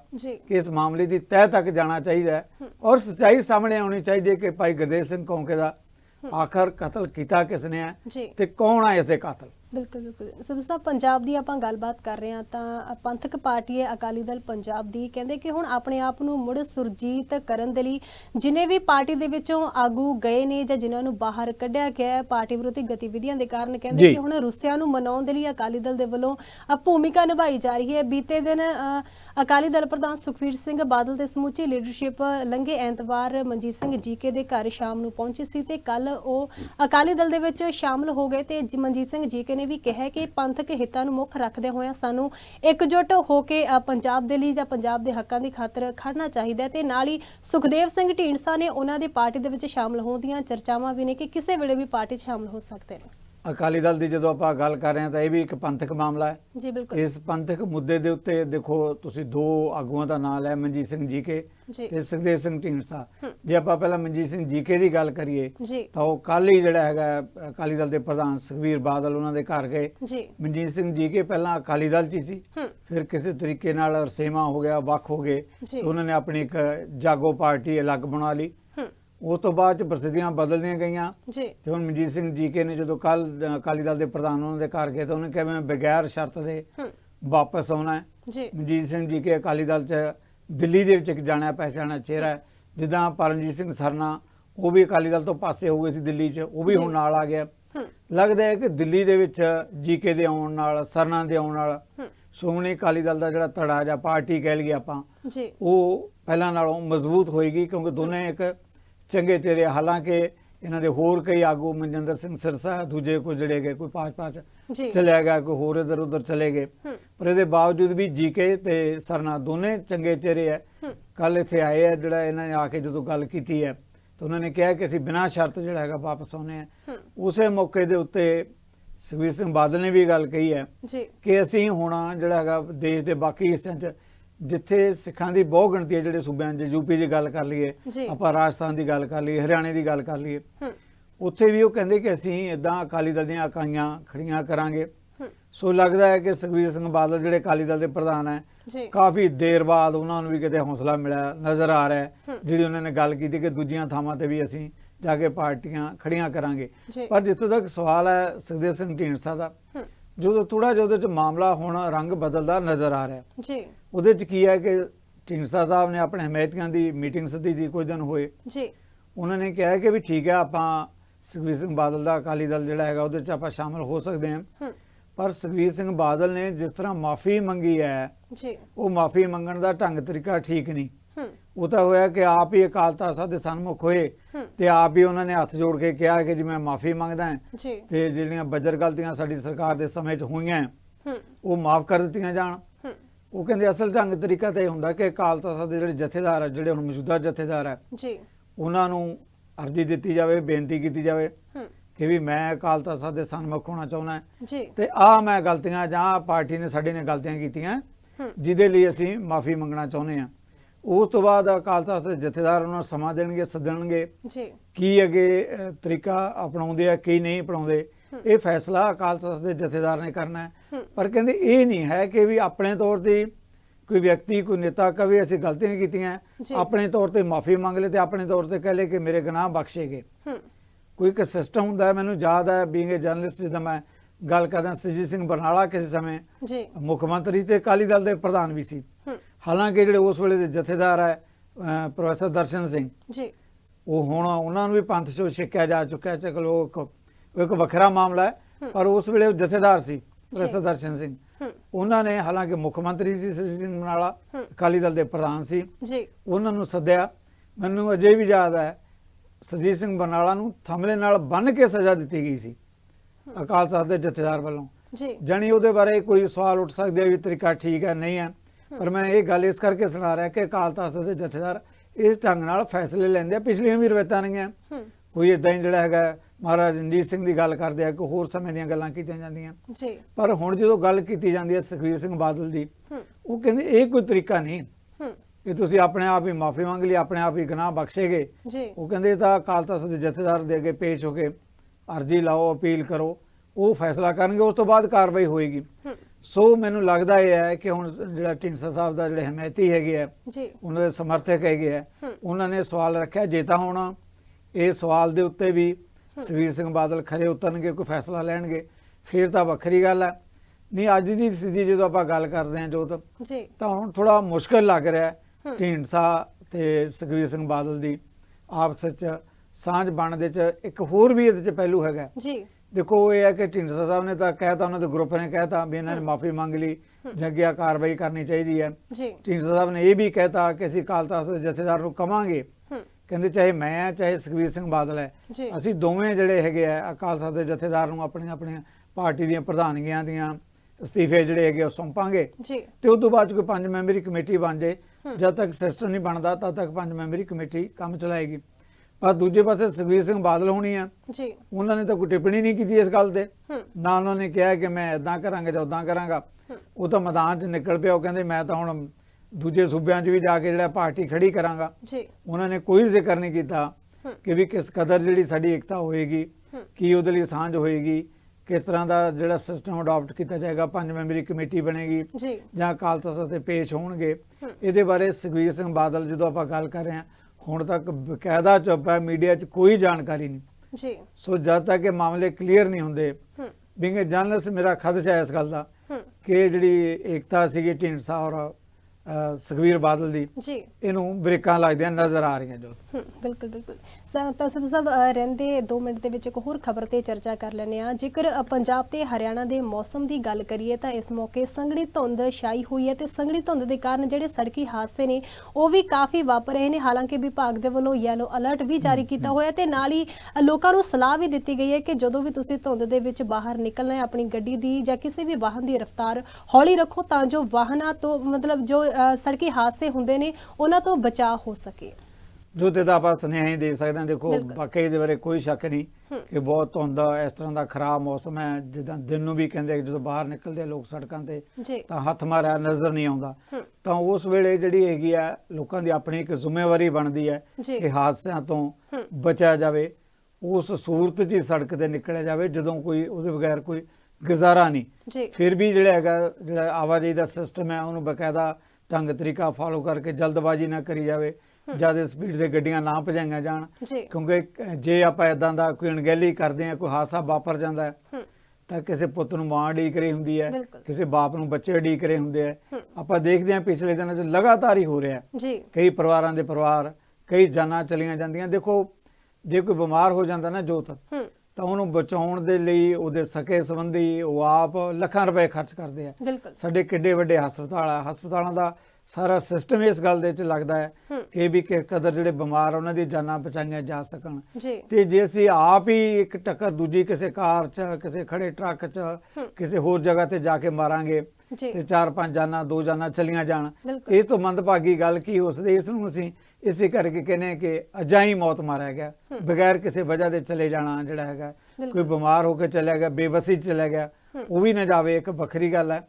ਕਿ ਇਸ ਮਾਮਲੇ ਦੀ ਤਹਿ ਤੱਕ ਜਾਣਾ ਚਾਹੀਦਾ ਹੈ ਔਰ ਸੱਚਾਈ ਸਾਹਮਣੇ ਆਉਣੀ ਚਾਹੀਦੀ ਹੈ ਕਿ ਭਾਈ ਗੁਰਦੇਵ ਸਿੰਘ ਕੌਂਕੇ ਦਾ ਆਖਰ ਕਤਲ ਕੀਤਾ ਕਿਸ ਨੇ ਹੈ ਤੇ ਕੌਣ ਹੈ ਇਸ ਦੇ ਕਾਤਲ? ਬਿਲਕੁਲ ਬਿਲਕੁਲ। ਸੋ ਸਾਹਿਬ ਪੰਜਾਬ ਦੀ ਆਪਾਂ ਗੱਲਬਾਤ ਕਰ ਰਹੇ ਹਾਂ ਤਾਂ ਪੰਥਕ ਪਾਰਟੀ ਹੈ ਅਕਾਲੀ ਦਲ ਪੰਜਾਬ ਦੀ। ਕਹਿੰਦੇ ਕਿ ਹੁਣ ਆਪਣੇ ਆਪ ਨੂੰ ਮੁੜ ਸੁਰਜੀਤ ਕਰਨ ਦੇ ਲਈ ਜਿਨੇ ਵੀ ਪਾਰਟੀ ਦੇ ਵਿੱਚੋਂ ਆਗੂ ਗਏ ਨੇ ਜਾਂ ਜਿਨ੍ਹਾਂ ਨੂੰ ਬਾਹਰ ਕੱਢਿਆ ਗਿਆ ਹੈ ਪਾਰਟੀ ਵਿਰੋਧੀ ਗਤੀਵਿਧੀਆਂ ਦੇ ਕਾਰਨ ਕਹਿੰਦੇ। ਕਿ ਹੁਣ ਰੁੱਸਿਆਂ ਨੂੰ ਮਨਾਉਣ ਦੇ ਲਈ ਅਕਾਲੀ ਦਲ ਦੇ ਵੱਲੋਂ ਭੂਮਿਕਾ ਨਿਭਾਈ ਜਾ ਰਹੀ ਹੈ। ਬੀਤੇ ਦਿਨ ਅਕਾਲੀ ਦਲ ਪ੍ਰਧਾਨ ਸੁਖਵੀਰ ਸਿੰਘ ਬਾਦਲ ਤੇ ਸਮੁੱਚੀ ਲੀਡਰਸ਼ਿਪ ਲੰਘੇ ਐਤਵਾਰ ਮਨਜੀਤ ਸਿੰਘ ਜੀਕੇ ਦੇ ਘਰ ਸ਼ਾਮ ਨੂੰ ਪਹੁੰਚੀ ਸੀ ਤੇ ਕੱਲ ਉਹ ਅਕਾਲੀ ਦਲ ਦੇ ਵਿੱਚ ਸ਼ਾਮਲ ਹੋ ਗਏ ਤੇ ਮਨਜੀਤ ਸਿੰਘ ਜੀਕੇ ਨੇ ਵੀ ਕਿਹਾ ਕਿ ਪੰਥਕ ਹਿੱਤਾਂ ਨੂੰ ਮੁੱਖ ਰੱਖਦੇ ਹੋਇਆਂ ਸਾਨੂੰ ਇਕਜੁੱਟ ਹੋ ਕੇ ਅ, ਪੰਜਾਬ ਦੇ ਲਈ ਜਾਂ ਪੰਜਾਬ ਦੇ ਹੱਕਾਂ ਦੀ ਖਾਤਰ ਖੜਨਾ ਚਾਹੀਦਾ ਹੈ ਤੇ ਨਾਲ ਹੀ ਸੁਖਦੇਵ ਸਿੰਘ ਢੀਂਡਸਾ ਨੇ ਉਹਨਾਂ ਦੀ ਪਾਰਟੀ ਦੇ ਵਿੱਚ ਸ਼ਾਮਲ ਹੋਣ ਦੀਆਂ ਚਰਚਾਵਾਂ ਵੀ ਨੇ ਕਿ ਕਿਸੇ ਵੇਲੇ ਵੀ ਪਾਰਟੀ 'ਚ ਸ਼ਾਮਲ ਹੋ ਸਕਦੇ ਨੇ। ਅਕਾਲੀ ਦਲ ਦੀ ਜਦੋਂ ਆਪਾਂ ਗੱਲ ਕਰ ਰਹੇ ਹਾਂ ਤਾਂ ਇਹ ਵੀ ਇੱਕ ਪੰਥਕ ਮਾਮਲਾ ਹੈ। ਜੀ ਬਿਲਕੁਲ। ਇਸ ਪੰਥਕ ਮੁੱਦੇ ਦੇ ਉੱਤੇ ਦੇਖੋ ਤੁਸੀਂ ਦੋ ਆਗੂਆਂ ਦਾ ਨਾਮ ਹੈ ਮਨਜੀਤ ਸਿੰਘ ਜੀ ਤੇ ਸੁਖਦੇਵ ਸਿੰਘ ਢੀਂਡਸਾ। ਜੇ ਆਪਾਂ ਪਹਿਲਾਂ ਮਨਜੀਤ ਸਿੰਘ ਜੀਕੇ ਦੀ ਗੱਲ ਕਰੀਏ ਜੀ। ਤਾਂ ਉਹ ਕੱਲ ਹੀ ਜਿਹੜਾ ਹੈਗਾ ਅਕਾਲੀ ਦਲ ਦੇ ਪ੍ਰਧਾਨ ਸੁਖਵੀਰ ਬਾਦਲ ਉਹਨਾਂ ਦੇ ਘਰ ਗਏ। ਜੀ। ਮਨਜੀਤ ਸਿੰਘ ਜੀਕੇ ਪਹਿਲਾਂ ਅਕਾਲੀ ਦਲ 'ਚ ਸੀ। ਫਿਰ ਕਿਸੇ ਤਰੀਕੇ ਨਾਲ ਰਸੇਮਾ ਹੋ ਗਿਆ ਵੱਖ ਹੋ ਗਏ। ਜੀ। ਤੇ ਉਹਨਾਂ ਨੇ ਆਪਣੀ ਇੱਕ ਜਾਗੋ ਪਾਰਟੀ ਅਲੱਗ ਬਣਾ ਲਈ। ਉਸ ਤੋਂ ਬਾਅਦ ਚ ਪ੍ਰਸਿੱਧੀਆਂ ਬਦਲਦੀਆਂ ਗਈਆਂ। ਜੀ। ਤੇ ਹੁਣ ਮਨਜੀਤ ਸਿੰਘ ਜੀਕੇ ਨੇ ਜਦੋਂ ਕੱਲ ਅਕਾਲੀ ਦਲ ਦੇ ਪ੍ਰਧਾਨ ਉਹਨਾਂ ਦੇ ਘਰ ਗਏ ਤਾਂ ਉਹਨੇ ਕਿਹਾ ਮੈਂ ਬਗੈਰ ਸ਼ਰਤ ਦੇ ਵਾਪਸ ਆਉਣਾ ਹੈ। ਜੀ। ਮਨਜੀਤ ਸਿੰਘ ਜੀਕੇ ਅਕਾਲੀ ਦਲ ਚ ਦਿੱਲੀ ਦੇ ਵਿੱਚ ਇੱਕ ਜਾਣਿਆ ਪਹਿਚਾਣਾ ਚਿਹਰਾ ਜਿੱਦਾਂ ਪਰਮਜੀਤ ਸਿੰਘ ਸਰਨਾ ਉਹ ਵੀ ਅਕਾਲੀ ਦਲ ਤੋਂ ਪਾਸੇ ਹੋ ਗਏ ਸੀ ਦਿੱਲੀ 'ਚ ਉਹ ਵੀ। ਹੁਣ ਨਾਲ ਆ ਗਿਆ। ਲੱਗਦਾ ਹੈ ਕਿ ਦਿੱਲੀ ਦੇ ਵਿੱਚ ਜੀਕੇ ਦੇ ਆਉਣ ਨਾਲ ਸਰਨਾ ਦੇ ਆਉਣ ਨਾਲ ਸ਼੍ਰੋਮਣੀ ਅਕਾਲੀ ਦਲ ਦਾ ਜਿਹੜਾ ਧੜਾ ਜਾਂ ਪਾਰਟੀ ਕਹਿ ਲਈਏ ਆਪਾਂ ਜੀ। ਉਹ ਪਹਿਲਾਂ ਨਾਲੋਂ ਮਜ਼ਬੂਤ ਹੋਏਗੀ ਕਿਉਂਕਿ ਦੋਨੇ ਇੱਕ ਚੰਗੇ ਚਿਹਰੇ ਹਾਲਾਂਕਿ ਇਹਨਾਂ ਦੇ ਹੋਰ ਕਈ ਆਗੂ ਮਨਜਿੰਦਰ ਸਿੰਘ ਸਿਰਸਾ ਦੂਜੇ ਕੋ ਜਿਹੜੇ ਗਏ ਕੋਈ ਪਾँच ਜੀ। ਚਲਿਆ ਗਿਆ ਕੋਈ ਹੋਰ ਇਧਰ ਉਧਰ ਚਲੇ ਗਏ। ਪਰ ਇਹਦੇ ਬਾਵਜੂਦ ਵੀ ਜੀਕੇ ਤੇ ਸਰਨਾ ਦੋਨੇ ਚੰਗੇ ਚਿਹਰੇ ਹੈ। ਕੱਲ ਇੱਥੇ ਆਏ ਆ ਜਿਹੜਾ ਇਹਨਾਂ ਨੇ ਆ ਕੇ ਜਦੋਂ ਗੱਲ ਕੀਤੀ ਹੈ ਤਾਂ ਉਹਨਾਂ ਨੇ ਕਿਹਾ ਕਿ ਅਸੀਂ ਬਿਨਾਂ ਸ਼ਰਤ ਜਿਹੜਾ ਹੈਗਾ ਵਾਪਸ ਆਉਨੇ ਆ। ਉਸੇ ਮੌਕੇ ਦੇ ਉੱਤੇ ਸੁਖਬੀਰ ਸਿੰਘ ਬਾਦਲ ਨੇ ਵੀ ਗੱਲ ਕਹੀ ਹੈ ਕਿ ਅਸੀਂ ਹੁਣ ਜਿਹੜਾ ਹੈਗਾ ਦੇਸ਼ ਦੇ ਬਾਕੀ ਹਿੱਸਿਆਂ 'ਚ ਜਿੱਥੇ ਸਿੱਖਾਂ ਦੀ ਬਹੁ ਗਿਣਤੀ ਹੈ ਜਿਹੜੇ ਸੂਬਿਆਂ 'ਚ ਯੂਪੀ ਦੀ ਗੱਲ ਕਰ ਲਈਏ। ਆਪਾਂ ਰਾਜਸਥਾਨ ਦੀ ਗੱਲ ਕਰ ਲਈਏ ਹਰਿਆਣੇ ਦੀ ਗੱਲ ਕਰ ਲਈਏ। ਉੱਥੇ ਵੀ ਉਹ ਕਹਿੰਦੇ ਕਿ ਅਸੀਂ ਇਦਾਂ ਅਕਾਲੀ ਦਲ ਦੀਆਂ ਇਕਾਈਆਂ ਖੜੀਆਂ ਕਰਾਂਗੇ। ਸੋ ਲੱਗਦਾ ਹੈ ਕਿ ਸੁਖਬੀਰ ਸਿੰਘ ਬਾਦਲ ਜਿਹੜੇ ਅਕਾਲੀ ਦਲ ਦੇ ਪ੍ਰਧਾਨ ਹੈ ਕਾਫੀ ਦੇਰ ਬਾਅਦ ਉਹਨਾਂ ਨੂੰ ਵੀ ਕਿਤੇ ਹੌਸਲਾ ਮਿਲਿਆ ਨਜ਼ਰ ਆ ਰਿਹਾ ਹੈ। ਜਿਹੜੀ ਉਹਨਾਂ ਨੇ ਗੱਲ ਕੀਤੀ ਕਿ ਦੂਜੀਆਂ ਥਾਵਾਂ ਤੇ ਵੀ ਅਸੀਂ ਜਾ ਕੇ ਪਾਰਟੀਆਂ ਖੜੀਆਂ ਕਰਾਂਗੇ। ਪਰ ਜਿੱਥੋਂ ਤੱਕ ਸਵਾਲ ਹੈ ਸੁਖਦੇਵ ਸਿੰਘ ਢੀਂਡਸਾ ਦਾ ਜਦੋਂ ਥੋੜਾ ਜਿਹਾ ਉਹਦੇ ਚ ਮਾਮਲਾ ਹੁਣ ਰੰਗ ਬਦਲਦਾ ਨਜ਼ਰ ਆ ਰਿਹਾ ਜੀ। ਉਹਦੇ ਚ ਕੀ ਹੈ ਕਿ ਢੀਂਡਸਾ ਸਾਹਿਬ ਨੇ ਆਪਣੇ ਹਮਾਇਤੀਆਂ ਦੀ ਮੀਟਿੰਗ ਸੱਦੀ ਸੀ ਕੁਝ ਦਿਨ ਹੋਏ। ਜੀ। ਉਹਨਾਂ ਨੇ ਕਿਹਾ ਕਿ ਵੀ ਠੀਕ ਹੈ ਆਪਾਂ ਸੁਖਬੀਰ ਸਿੰਘ ਬਾਦਲ ਦਾ ਅਕਾਲੀ ਦਲ ਜਿਹੜਾ ਹੈਗਾ ਉਹਦੇ ਚ ਆਪਾਂ ਸ਼ਾਮਲ ਹੋ ਸਕਦੇ ਹਾਂ। ਪਰ ਸੁਖਬੀਰ ਸਿੰਘ ਬਾਦਲ ਨੇ ਜਿਸ ਤਰ੍ਹਾਂ ਮਾਫੀ ਮੰਗੀ ਹੈ ਜੀ। ਉਹ ਮਾਫੀ ਮੰਗਣ ਦਾ ਢੰਗ ਤਰੀਕਾ ਠੀਕ ਨਹੀਂ। ਉਹ ਤਾਂ ਹੋਇਆ ਕਿ ਆਪ ਹੀ ਅਕਾਲ ਤਖਤ ਸਾਹਿਬ ਦੇ ਸਨਮੁਖ ਹੋਏ ਤੇ ਆਪ ਹੀ ਉਹਨਾਂ ਨੇ ਹੱਥ ਜੋੜ ਕੇ ਕਿਹਾ ਕਿ ਜੀ ਮੈਂ ਮਾਫੀ ਮੰਗਦਾ ਹਾਂ। ਤੇ ਜਿਹੜੀਆਂ ਬੱਜਰ ਗਲਤੀਆਂ ਸਾਡੀ ਸਰਕਾਰ ਦੇ ਸਮੇਂ 'ਚ ਹੋਈਆਂ ਉਹ ਮਾਫ ਕਰ ਦਿੱਤੀਆਂ ਜਾਣ। ਉਹ ਕਹਿੰਦੇ ਅਸਲ ਢੰਗ ਤਰੀਕਾ ਤਾਂ ਇਹ ਹੁੰਦਾ ਕਿ ਅਕਾਲ ਤਖਤ ਦੇ ਜਿਹੜੇ ਜਥੇਦਾਰ ਆ ਜਿਹੜੇ ਹੁਣ ਮੌਜੂਦਾ ਜਥੇਦਾਰ ਆ ਜੀ। ਉਹਨਾਂ ਨੂੰ ਅਰਜ਼ੀ ਦਿੱਤੀ ਜਾਵੇ ਬੇਨਤੀ ਕੀਤੀ ਜਾਵੇ ਕਿ ਵੀ ਮੈਂ ਅਕਾਲ ਤਖਤ ਦੇ ਸਨਮੁਖ ਹੋਣਾ ਚਾਹੁੰਦਾ ਜੀ। ਤੇ ਆ ਮੈਂ ਗਲਤੀਆਂ ਜਾਂ ਪਾਰਟੀ ਨੇ ਸਾਡੇ ਨੇ ਗਲਤੀਆਂ ਕੀਤੀਆਂ ਜਿਹਦੇ ਲਈ ਅਸੀਂ ਮਾਫੀ ਮੰਗਣਾ ਚਾਹੁੰਦੇ ਹਾਂ। ਉਸ ਤੋਂ ਬਾਅਦ ਅਕਾਲ ਤਖਤ ਦੇ ਜਥੇਦਾਰ ਉਹਨਾਂ ਨੂੰ ਸਮਾਂ ਦੇਣਗੇ ਸੱਦਣਗੇ ਜੀ। ਕੀ ਅੱਗੇ ਤਰੀਕਾ ਅਪਣਾਉਂਦੇ ਆ ਕੀ ਨਹੀਂ ਅਪਣਾਉਂਦੇ। ਇਹ ਫੈਸਲਾ ਅਕਾਲ ਤਖਤ ਦੇ ਜਥੇਦਾਰ ਨੇ ਕਰਨਾ ਹੈ। ਹੂੰ ਪਰ ਕਹਿੰਦੇ ਇਹ ਨਹੀਂ ਹੈ ਕਿ ਵੀ ਆਪਣੇ ਤੌਰ ਤੇ ਕੋਈ ਵਿਅਕਤੀ ਕੋਈ ਨੇਤਾ ਕਵੇ ਅਸੀਂ ਗਲਤੀਆਂ ਕੀਤੀਆਂ। ਆਪਣੇ ਤੌਰ ਤੇ ਮਾਫੀ ਮੰਗ ਲੇ ਤੇ ਆਪਣੇ ਤੌਰ ਤੇ ਕਹ ਲੇ ਕਿ ਮੇਰੇ ਗੁਨਾਹ ਬਖਸ਼ੇ ਗਏ ਹੂੰ। ਕੋਈ ਇੱਕ ਸਿਸਟਮ ਹੁੰਦਾ ਹੈ, ਮੈਨੂੰ ਯਾਦ ਹੈ ਬੀਇੰਗ ਅ ਜਰਨਲਿਸਟ ਜਦੋਂ ਮੈਂ ਗੱਲ ਕਰਦਾ ਸਜੀਤ ਸਿੰਘ ਬਰਨਾਲਾ ਕਿਸੇ ਸਮੇਂ ਜੀ। ਮੁੱਖ ਮੰਤਰੀ ਤੇ ਅਕਾਲੀ ਦਲ ਦੇ ਪ੍ਰਧਾਨ ਵੀ ਸੀ। ਹੂੰ। ਹਾਲਾਂਕਿ ਜਿਹੜੇ ਉਸ ਵੇਲੇ ਦੇ ਜਥੇਦਾਰ ਹੈ ਪ੍ਰੋਫੈਸਰ ਦਰਸ਼ਨ ਸਿੰਘ ਜੀ। ਉਹ ਹੁਣ ਉਹਨਾਂ ਨੂੰ ਵੀ ਪੰਥ ਚੋਂ ਛਿੱਕਿਆ ਜਾ ਚੁੱਕਿਆ ਚਲੋ ਉਹ ਇੱਕ ਵੱਖਰਾ ਮਾਮਲਾ ਹੈ ਪਰ ਉਸ ਵੇਲੇ ਉਹ ਜਥੇਦਾਰ ਸੀ ਪ੍ਰੋਫੈਸਰ ਦਰਸ਼ਨ ਸਿੰਘ। ਉਹਨਾਂ ਨੇ ਹਾਲਾਂਕਿ ਮੁੱਖ ਮੰਤਰੀ ਸੀ ਸਜੀਤ ਸਿੰਘ ਹੂੰ। ਅਕਾਲੀ ਦਲ ਦੇ ਪ੍ਰਧਾਨ ਸੀ। ਜੀ। ਉਹਨਾਂ ਨੂੰ ਸੱਦਿਆ। ਮੈਨੂੰ ਅਜੇ ਵੀ ਯਾਦ ਹੈ ਸਜੀਤ ਸਿੰਘ ਬਰਨਾਲਾ ਨੂੰ ਥੰਮਲੇ ਨਾਲ ਬੰਨ ਕੇ ਸਜ਼ਾ ਦਿੱਤੀ ਗਈ ਸੀ ਅਕਾਲ ਤਖਤ ਦੇ ਜਥੇਦਾਰ ਵੱਲੋਂ। ਜੀ। ਜਾਣੀ ਉਹਦੇ ਬਾਰੇ ਕੋਈ ਸਵਾਲ ਉੱਠ ਸਕਦੇ ਆ ਵੀ ਤਰੀਕਾ ਠੀਕ ਹੈ ਨਹੀਂ ਹੈ। ਪਰ ਮੈਂ ਇਹ ਗੱਲ ਇਸ ਕਰਕੇ ਸੁਣਾ ਰਿਹਾ ਕਿ ਅਕਾਲ ਤਖਤ ਦੇ ਜਥੇਦਾਰ ਇਸ ਢੰਗ ਨਾਲ ਫੈਸਲੇ ਲੈਂਦੇ ਆ ਪਿਛਲੀਆਂ ਵੀ ਰਵਾਇਤਾਂ ਨੇਗੀਆਂ ਹੂੰ। ਕੋਈ ਇਦਾਂ ਹੀ ਜਿਹੜਾ ਹੈਗਾ ਮਹਾਰਾਜ ਰਣਜੀਤ ਸਿੰਘ ਦੀ ਗੱਲ ਕਰਦੇ ਆ ਕਿ ਹੋਰ ਸਮੇਂ ਦੀਆਂ ਗੱਲਾਂ ਕੀਤੀਆਂ ਜਾਂਦੀਆਂ। ਜੀ। ਪਰ ਹੁਣ ਜਦੋਂ ਗੱਲ ਕੀਤੀ ਜਾਂਦੀ ਹੈ ਸੁਖਬੀਰ ਸਿੰਘ ਬਾਦਲ ਦੀ ਉਹ ਕਹਿੰਦੇ ਇਹ ਕੋਈ ਤਰੀਕਾ ਨਹੀਂ ਕਿ ਤੁਸੀਂ ਆਪਣੇ ਆਪ ਹੀ ਮਾਫੀ ਮੰਗ ਲਈ ਆਪਣੇ ਆਪ ਹੀ ਗੁਨਾਹ ਬਖਸ਼ੇਗੇ। ਜੀ। ਉਹ ਕਹਿੰਦੇ ਤਾਂ ਅਕਾਲ ਤਖਤ ਦੇ ਜਥੇਦਾਰ ਦੇ ਅੱਗੇ ਪੇਸ਼ ਹੋ ਕੇ ਅਰਜ਼ੀ ਲਾਓ ਅਪੀਲ ਕਰੋ ਉਹ ਫੈਸਲਾ ਕਰਨਗੇ ਉਸ ਤੋਂ ਬਾਅਦ ਕਾਰਵਾਈ ਹੋਏਗੀ। ਸੋ ਮੈਨੂੰ ਲੱਗਦਾ ਇਹ ਹੈ ਕਿ ਹੁਣ ਜਿਹੜਾ ਢੀਂਡਸਾ ਸਾਹਿਬ ਦਾ ਜਿਹੜੇ ਹਮਾਇਤੀ ਹੈਗੇ ਆ ਜੀ। ਉਹਨਾਂ ਦੇ ਸਮਰਥਕ ਹੈਗੇ ਆ। ਉਹਨਾਂ ਨੇ ਸਵਾਲ ਰੱਖਿਆ ਜੇ ਤਾਂ ਹੁਣ ਇਹ ਸਵਾਲ ਦੇ ਉੱਤੇ ਵੀ ਸੁਖਬੀਰ ਸਿੰਘ ਬਾਦਲ ਖਰੇ ਉਤਰਨਗੇ ਕੋਈ ਫੈਸਲਾ ਲੈਣਗੇ ਫਿਰ ਤਾਂ ਵੱਖਰੀ ਗੱਲ ਹੈ। ਨਹੀਂ ਅੱਜ ਦੀ ਸਥਿਤੀ ਜਦੋਂ ਆਪਾਂ ਗੱਲ ਕਰਦੇ ਹਾਂ ਜੋਤ ਜੀ। ਤਾਂ ਹੁਣ ਥੋੜਾ ਮੁਸ਼ਕਲ ਲੱਗ ਰਿਹਾ ਹੈ। ਢੀਂਡਸਾ ਤੇ ਸੁਖਬੀਰ ਸਿੰਘ ਬਾਦਲ ਦੀ ਆਪਸ ਵਿੱਚ ਸਾਂਝ ਬਣਨ ਦੇ ਚ ਇੱਕ ਹੋਰ ਵੀ ਇਹਦੇ ਚ ਪਹਿਲੂ ਹੈਗਾ ਜੀ। ਦੇਖੋ ਇਹ ਹੈ ਕਿ ਢੀਂਡਸਾ ਸਾਹਿਬ ਨੇ ਤਾਂ ਕਹਿਤਾ ਉਹਨਾਂ ਦੇ ਗਰੁੱਪ ਨੇ ਕਹਿਤਾ ਵੀ ਇਹਨਾਂ ਨੇ ਮਾਫੀ ਮੰਗ ਲਈ ਜੱਗਿਆ ਕਾਰਵਾਈ ਕਰਨੀ ਚਾਹੀਦੀ ਹੈ। ਜੀ। ਢੀਂਡਸਾ ਸਾਹਿਬ ਨੇ ਇਹ ਵੀ ਕਹਿਤਾ ਕਿ ਅਸੀਂ ਅਕਾਲ ਤਖਤ ਦੇ ਜਥੇਦਾਰ ਨੂੰ ਕਵਾਂਗੇ ਹੂੰ ਕਹਿੰਦੇ ਚਾਹੇ ਮੈਂ ਹਾਂ ਚਾਹੇ ਸੁਖਬੀਰ ਸਿੰਘ ਬਾਦਲ ਹੈ ਅਸੀਂ ਦੋਵੇਂ ਜਿਹੜੇ ਹੈਗੇ ਆ ਅਕਾਲ ਤਖਤ ਦੇ ਜਥੇਦਾਰ ਨੂੰ ਆਪਣੀਆਂ ਆਪਣੀਆਂ ਪਾਰਟੀ ਦੀਆਂ ਪ੍ਰਧਾਨਗੀਆਂ ਦੀਆਂ ਅਸਤੀਫੇ ਜਿਹੜੇ ਹੈਗੇ ਉਹ ਸੌਂਪਾਂਗੇ। ਜੀ। ਤੇ ਉਸ ਤੋਂ ਬਾਅਦ ਕੋਈ ਪੰਜ ਮੈਂਬਰੀ ਕਮੇਟੀ ਬਣ ਜੇ। ਜਦ ਤੱਕ ਸਿਸਟਮ ਨਹੀਂ ਬਣਦਾ ਤਦ ਤੱਕ ਪੰਜ ਮੈਂਬਰੀ ਕਮੇਟੀ ਕੰਮ ਚਲਾਏਗੀ। ਪਰ ਦੂਜੇ ਪਾਸੇ ਸੁਖਬੀਰ ਸਿੰਘ ਬਾਦਲ ਹੋਣੀ ਆ। ਜੀ। ਉਹਨਾਂ ਨੇ ਤਾਂ ਕੋਈ ਟਿੱਪਣੀ ਨਹੀਂ ਕੀਤੀ ਇਸ ਗੱਲ ਤੇ। ਨਾ ਉਹਨਾਂ ਨੇ ਕਿਹਾ ਕਿ ਮੈਂ ਇਦਾਂ ਕਰਾਂਗਾ ਜਾਂ ਉਦਾਂ ਕਰਾਂਗਾ। ਉਹ ਤਾਂ ਮੈਦਾਨ 'ਚ ਨਿਕਲ ਪਿਆ। ਉਹ ਕਹਿੰਦੇ ਮੈਂ ਤਾਂ ਹੁਣ ਦੂਜੇ ਸੂਬਿਆਂ 'ਚ ਵੀ ਜਾ ਕੇ ਜਿਹੜਾ ਪਾਰਟੀ ਖੜੀ ਕਰਾਂਗਾ। ਜੀ। ਉਹਨਾਂ ਨੇ ਕੋਈ ਜ਼ਿਕਰ ਨਹੀਂ ਕੀਤਾ। ਕਿ ਵੀ ਕਿਸ ਕਦਰ ਜਿਹੜੀ ਸਾਡੀ ਏਕਤਾ ਹੋਏਗੀ। ਕੀ ਉਹਦੇ ਲਈ ਸਾਂਝ ਹੋਏਗੀ ਕਿਸ ਤਰ੍ਹਾਂ ਦਾ ਜਿਹੜਾ ਸਿਸਟਮ ਅਡਾਪਟ ਕੀਤਾ ਜਾਏਗਾ ਪੰਜ ਮੈਂਬਰੀ ਕਮੇਟੀ ਬਣੇਗੀ ਜੀ। ਜਾਂ ਅਕਾਲ ਤਖਤ ਤੇ ਪੇਸ਼ ਹੋਣਗੇ। ਇਹਦੇ ਬਾਰੇ ਸੁਖਬੀਰ ਸਿੰਘ ਬਾਦਲ ਜਦੋਂ ਆਪਾਂ ਗੱਲ ਕਰ ਰਹੇ ਹਾਂ ਹੁਣ ਤੱਕ ਬਕਾਇਦਾ ਚੁੱਪ ਹੈ ਮੀਡੀਆ 'ਚ ਕੋਈ ਜਾਣਕਾਰੀ ਨਹੀਂ। ਜੀ। ਸੋ ਜਦ ਤੱਕ ਇਹ ਮਾਮਲੇ ਕਲੀਅਰ ਨਹੀਂ ਹੁੰਦੇ ਬਿੰਗ ਜਰਨਲਿਸਟ ਮੇਰਾ ਖਦਸ਼ਾ ਹੈ ਇਸ ਗੱਲ ਦਾ ਕਿ ਜਿਹੜੀ ਏਕਤਾ ਸੀਗੀ ਢੀਂਡਸਾ ਔਰ ਅ, ਸੁਖਬੀਰ ਬਾਦਲ ਦੀ ਜੀ। ਇਹਨੂੰ ਬ੍ਰੇਕਾਂ ਲੱਗਦੀਆਂ ਨਜ਼ਰ ਆ ਰਹੀਆਂ ਜੋ। ਬਿਲਕੁਲ ਬਿਲਕੁਲ। ਤਾਂ ਅ, ਰਹਿੰਦੇ 2 ਮਿੰਟ ਦੇ ਵਿੱਚ ਇੱਕ ਹੋਰ ਖਬਰ ਤੇ ਚਰਚਾ ਕਰ ਲੈਂਦੇ ਆ ਜੇਕਰ ਪੰਜਾਬ ਤੇ ਹਰਿਆਣਾ ਦੇ ਮੌਸਮ ਦੀ ਗੱਲ ਕਰੀਏ ਤਾਂ ਇਸ ਮੌਕੇ ਸੰਘਣੀ ਧੁੰਦ ਛਾਈ ਹੋਈ ਹੈ ਤੇ ਸੰਘਣੀ ਧੁੰਦ ਦੇ ਕਾਰਨ ਜਿਹੜੇ ਸੜਕੀ ਹਾਦਸੇ ਨੇ ਉਹ ਵੀ ਕਾਫੀ ਵਾਪਰ ਰਹੇ ਨੇ। ਹਾਲਾਂਕਿ ਵਿਭਾਗ ਦੇ ਵੱਲੋਂ ਯੈਲੋ ਅਲਰਟ ਵੀ ਜਾਰੀ ਕੀਤਾ ਹੋਇਆ ਤੇ ਨਾਲ ਹੀ ਲੋਕਾਂ ਨੂੰ ਸਲਾਹ ਵੀ ਦਿੱਤੀ ਗਈ ਹੈ ਕਿ ਜਦੋਂ ਵੀ ਤੁਸੀਂ ਧੁੰਦ ਦੇ ਵਿੱਚ ਬਾਹਰ ਨਿਕਲਣਾ ਹੈ ਆਪਣੀ ਗੱਡੀ ਦੀ ਜਾਂ ਕਿਸੇ ਵੀ ਵਾਹਨ ਦੀ ਰਫ਼ਤਾਰ ਹੌਲੀ ਰੱਖੋ ਤਾਂ ਜੋ ਵਾਹਨਾਂ ਤੋਂ ਮਤਲਬ ਜੋ ਸੜਕੀ ਹਾਦਸੇ ਹੁੰਦੇ ਨੇ ਉਹਨਾਂ ਤੋਂ ਬਚਾਅ ਹੋ ਸਕੇ। ਜੋ ਤੇ ਤਾਂ ਆਪਾਂ ਸੁਨੇਹਾ ਹੀ ਦੇ ਸਕਦੇ ਹਾਂ। ਦੇਖੋ। ਵਾਕਈ ਇਹਦੇ ਬਾਰੇ ਕੋਈ ਸ਼ੱਕ ਨਹੀਂ। ਕਿ ਬਹੁਤ ਆ, ਇਸ ਤਰ੍ਹਾਂ ਦਾ ਖਰਾਬ ਮੌਸਮ ਹੈ। ਜਿੱਦਾਂ ਦਿਨ ਨੂੰ ਵੀ ਕਹਿੰਦੇ ਜਦੋਂ ਬਾਹਰ ਨਿਕਲਦੇ ਲੋਕ ਸੜਕਾਂ ਤੇ ਤਾਂ ਹੱਥ ਮਾਰਿਆ ਨਜ਼ਰ ਨਹੀਂ ਆਉਂਦਾ। ਤਾਂ ਉਸ ਵੇਲੇ ਜਿਹੜੀ ਹੈਗੀ ਆ ਲੋਕਾਂ ਦੀ ਆਪਣੀ ਇੱਕ ਜ਼ਿੰਮੇਵਾਰੀ ਬਣਦੀ ਹੈ ਕਿ ਹਾਦਸਿਆਂ ਤੋਂ। ਬਚਿਆ ਜਾਵੇ ਉਸ ਸੂਰਤ 'ਚ ਸੜਕ ਤੇ ਨਿਕਲਿਆ ਜਾਵੇ ਜਦੋਂ ਕੋਈ ਉਹਦੇ ਬਗੈਰ ਕੋਈ ਗੁਜ਼ਾਰਾ ਨਹੀਂ। ਫਿਰ ਵੀ ਜਿਹੜਾ ਹੈਗਾ ਜਿਹੜਾ ਆਵਾਜਾਈ ਦਾ ਸਿਸਟਮ ਹੈ ਉਹਨੂੰ ਬਕਾਇਦਾ ਢੰਗ ਤਰੀਕਾ ਫਾਲੋ ਕਰਕੇ ਜਲਦਬਾਜ਼ੀ ਨਾ ਕਰੀ ਜਾਵੇ ਜ਼ਿਆਦਾ ਸਪੀਡ ਤੇ ਗੱਡੀਆਂ ਨਾ ਭਜਾਈਆਂ ਜਾਣ। ਕਿਉਂਕਿ ਜੇ ਆਪਾਂ ਇਦਾਂ ਦਾ ਕੋਈ ਅਣਗਹਿਲੀ ਕਰਦੇ ਆ ਕੋਈ ਹਾਦਸਾ ਵਾਪਰ ਜਾਂਦਾ ਹੈ ਤਾਂ ਕਿਸੇ ਪੁੱਤ ਨੂੰ ਮਾਂ ਢੀਕ ਰਹੀ ਹੁੰਦੀ ਹੈ। ਕਿਸੇ ਬਾਪ ਨੂੰ ਬੱਚੇ ਢੀਕ ਰਹੇ ਹੁੰਦੇ ਆ। ਆਪਾਂ ਦੇਖਦੇ ਹਾਂ ਪਿਛਲੇ ਦਿਨਾਂ 'ਚ ਲਗਾਤਾਰ ਹੀ ਹੋ ਰਿਹਾ ਜੀ। ਕਈ ਪਰਿਵਾਰਾਂ ਦੇ ਪਰਿਵਾਰ ਕਈ ਜਾਨਾਂ ਚਲੀਆਂ ਜਾਂਦੀਆਂ। ਦੇਖੋ ਜੇ ਕੋਈ ਬਿਮਾਰ ਹੋ ਜਾਂਦਾ ਨਾ ਜੋਤ ਤਾਂ ਉਹਨੂੰ ਬਚਾਉਣ ਦੇ ਲਈ ਉਹਦੇ ਸਕੇ ਸੰਬੰਧੀ ਉਹ ਆਪ ਲੱਖਾਂ ਰੁਪਏ ਖਰਚ ਕਰਦੇ ਆ। ਸਾਡੇ ਕਿੱਡੇ ਵੱਡੇ ਹਸਪਤਾਲ ਆ। ਹਸਪਤਾਲਾਂ ਦਾ ਸਾਰਾ ਸਿਸਟਮ ਇਸ ਗੱਲ ਦੇ ਵਿੱਚ ਲੱਗਦਾ ਹੈ। ਕਿ ਵੀ ਕਿ ਕਦਰ ਜਿਹੜੇ ਬਿਮਾਰ ਉਹਨਾਂ ਦੀ ਜਾਨਾਂ ਬਚਾਈਆਂ ਜਾ ਸਕਣ। ਤੇ ਜੇ ਅਸੀਂ ਆਪ ਹੀ ਇੱਕ ਟੱਕਰ ਦੂਜੀ ਕਿਸੇ ਕਾਰ 'ਚ ਕਿਸੇ ਖੜੇ ਟਰੱਕ 'ਚ ਕਿਸੇ ਹੋਰ ਜਗ੍ਹਾ ਤੇ ਜਾ ਕੇ ਮਾਰਾਂਗੇ ਤੇ ਚਾਰ ਪੰਜ ਜਾਨਾਂ ਦੋ ਜਾਨਾਂ ਚਲੀਆਂ ਜਾਣ। ਇਹ ਤੋਂ ਮੰਦਭਾਗੀ ਗੱਲ ਕੀ ਹੋ ਸਕਦੀ ਇਸ ਨੂੰ ਅਸੀਂ ਇਸੇ ਕਰਕੇ ਕਹਿੰਦੇ ਕਿ ਅਜਾਈ ਮੌਤ ਮਾਰਿਆ ਗਿਆ। ਬਗੈਰ ਕਿਸੇ ਵਜ੍ਹਾ ਦੇ ਚਲੇ ਜਾਣਾ ਜਿਹੜਾ ਹੈਗਾ। ਕੋਈ ਬਿਮਾਰ ਹੋ ਕੇ ਚਲਿਆ ਗਿਆ ਬੇਵਸੀ ਚਲਿਆ ਗਿਆ ਉਹ ਵੀ ਨਾ ਜਾਵੇ ਇੱਕ ਵੱਖਰੀ ਗੱਲ ਹੈ।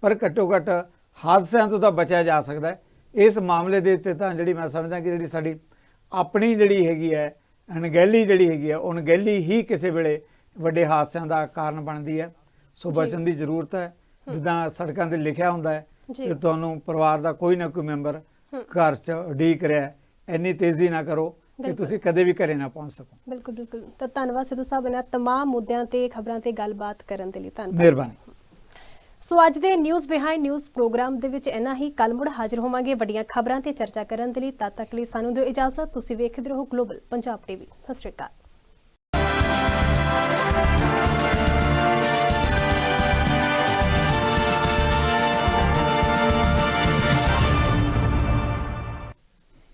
ਪਰ ਘੱਟੋ ਘੱਟ ਹਾਦਸਿਆਂ ਤੋਂ ਤਾਂ ਬਚਿਆ ਜਾ ਸਕਦਾ ਹੈ। ਇਸ ਮਾਮਲੇ ਦੇ ਉੱਤੇ ਤਾਂ ਜਿਹੜੀ ਮੈਂ ਸਮਝਦਾ ਕਿ ਜਿਹੜੀ ਸਾਡੀ ਆਪਣੀ ਜਿਹੜੀ ਹੈਗੀ ਹੈ ਅਣਗਹਿਲੀ ਜਿਹੜੀ ਹੈਗੀ ਹੈ ਅਣਗਹਿਲੀ ਹੀ ਕਿਸੇ ਵੇਲੇ ਵੱਡੇ ਹਾਦਸਿਆਂ ਦਾ ਕਾਰਨ ਬਣਦੀ ਹੈ। ਸੋ। ਬਚਣ ਦੀ ਜ਼ਰੂਰਤ ਹੈ। ਜਿੱਦਾਂ ਸੜਕਾਂ ਤੇ ਲਿਖਿਆ ਹੁੰਦਾ ਹੈ। ਕਿ ਤੁਹਾਨੂੰ ਪਰਿਵਾਰ ਦਾ ਕੋਈ ਨਾ ਕੋਈ ਮੈਂਬਰ ਘਰ 'ਚ ਉਡੀਕ ਰਿਹਾ ਇੰਨੀ ਤੇਜ਼ੀ ਨਾ ਕਰੋ ਕਿ। ਤੁਸੀਂ ਕਦੇ ਵੀ ਘਰੇ ਨਾ ਪਹੁੰਚ ਸਕੋ। ਬਿਲਕੁਲ ਬਿਲਕੁਲ। ਤਾਂ ਧੰਨਵਾਦ ਸਿੱਧੂ ਸਾਹਿਬ ਇਹਨਾਂ ਤਮਾਮ ਮੁੱਦਿਆਂ ਤੇ ਖਬਰਾਂ ਤੇ ਗੱਲਬਾਤ ਕਰਨ ਦੇ ਲਈ। ਧੰਨਵਾਦ। ਮਿਹਰਬਾਨੀ। ਸੋ ਅੱਜ ਦੇ ਨਿਊਜ਼ ਬਿਹਾਈਂਡ ਨਿਊਜ਼ ਪ੍ਰੋਗਰਾਮ ਦੇ ਵਿੱਚ ਇੰਨਾ ਹੀ। ਕੱਲ ਮੁੜ ਹਾਜ਼ਰ ਹੋਵਾਂਗੇ ਵੱਡੀਆਂ ਖਬਰਾਂ ਤੇ ਚਰਚਾ ਕਰਨ ਦੇ ਲਈ ਤਦ ਤੱਕ ਲਈ ਸਾਨੂੰ ਦਿਓ ਇਜਾਜ਼ਤ। ਤੁਸੀਂ ਵੇਖਦੇ ਰਹੋ ਗਲੋਬਲ ਪੰਜਾਬ ਟੀਵੀ ਸਤਿ ਸ਼੍ਰੀ ਅਕਾਲ।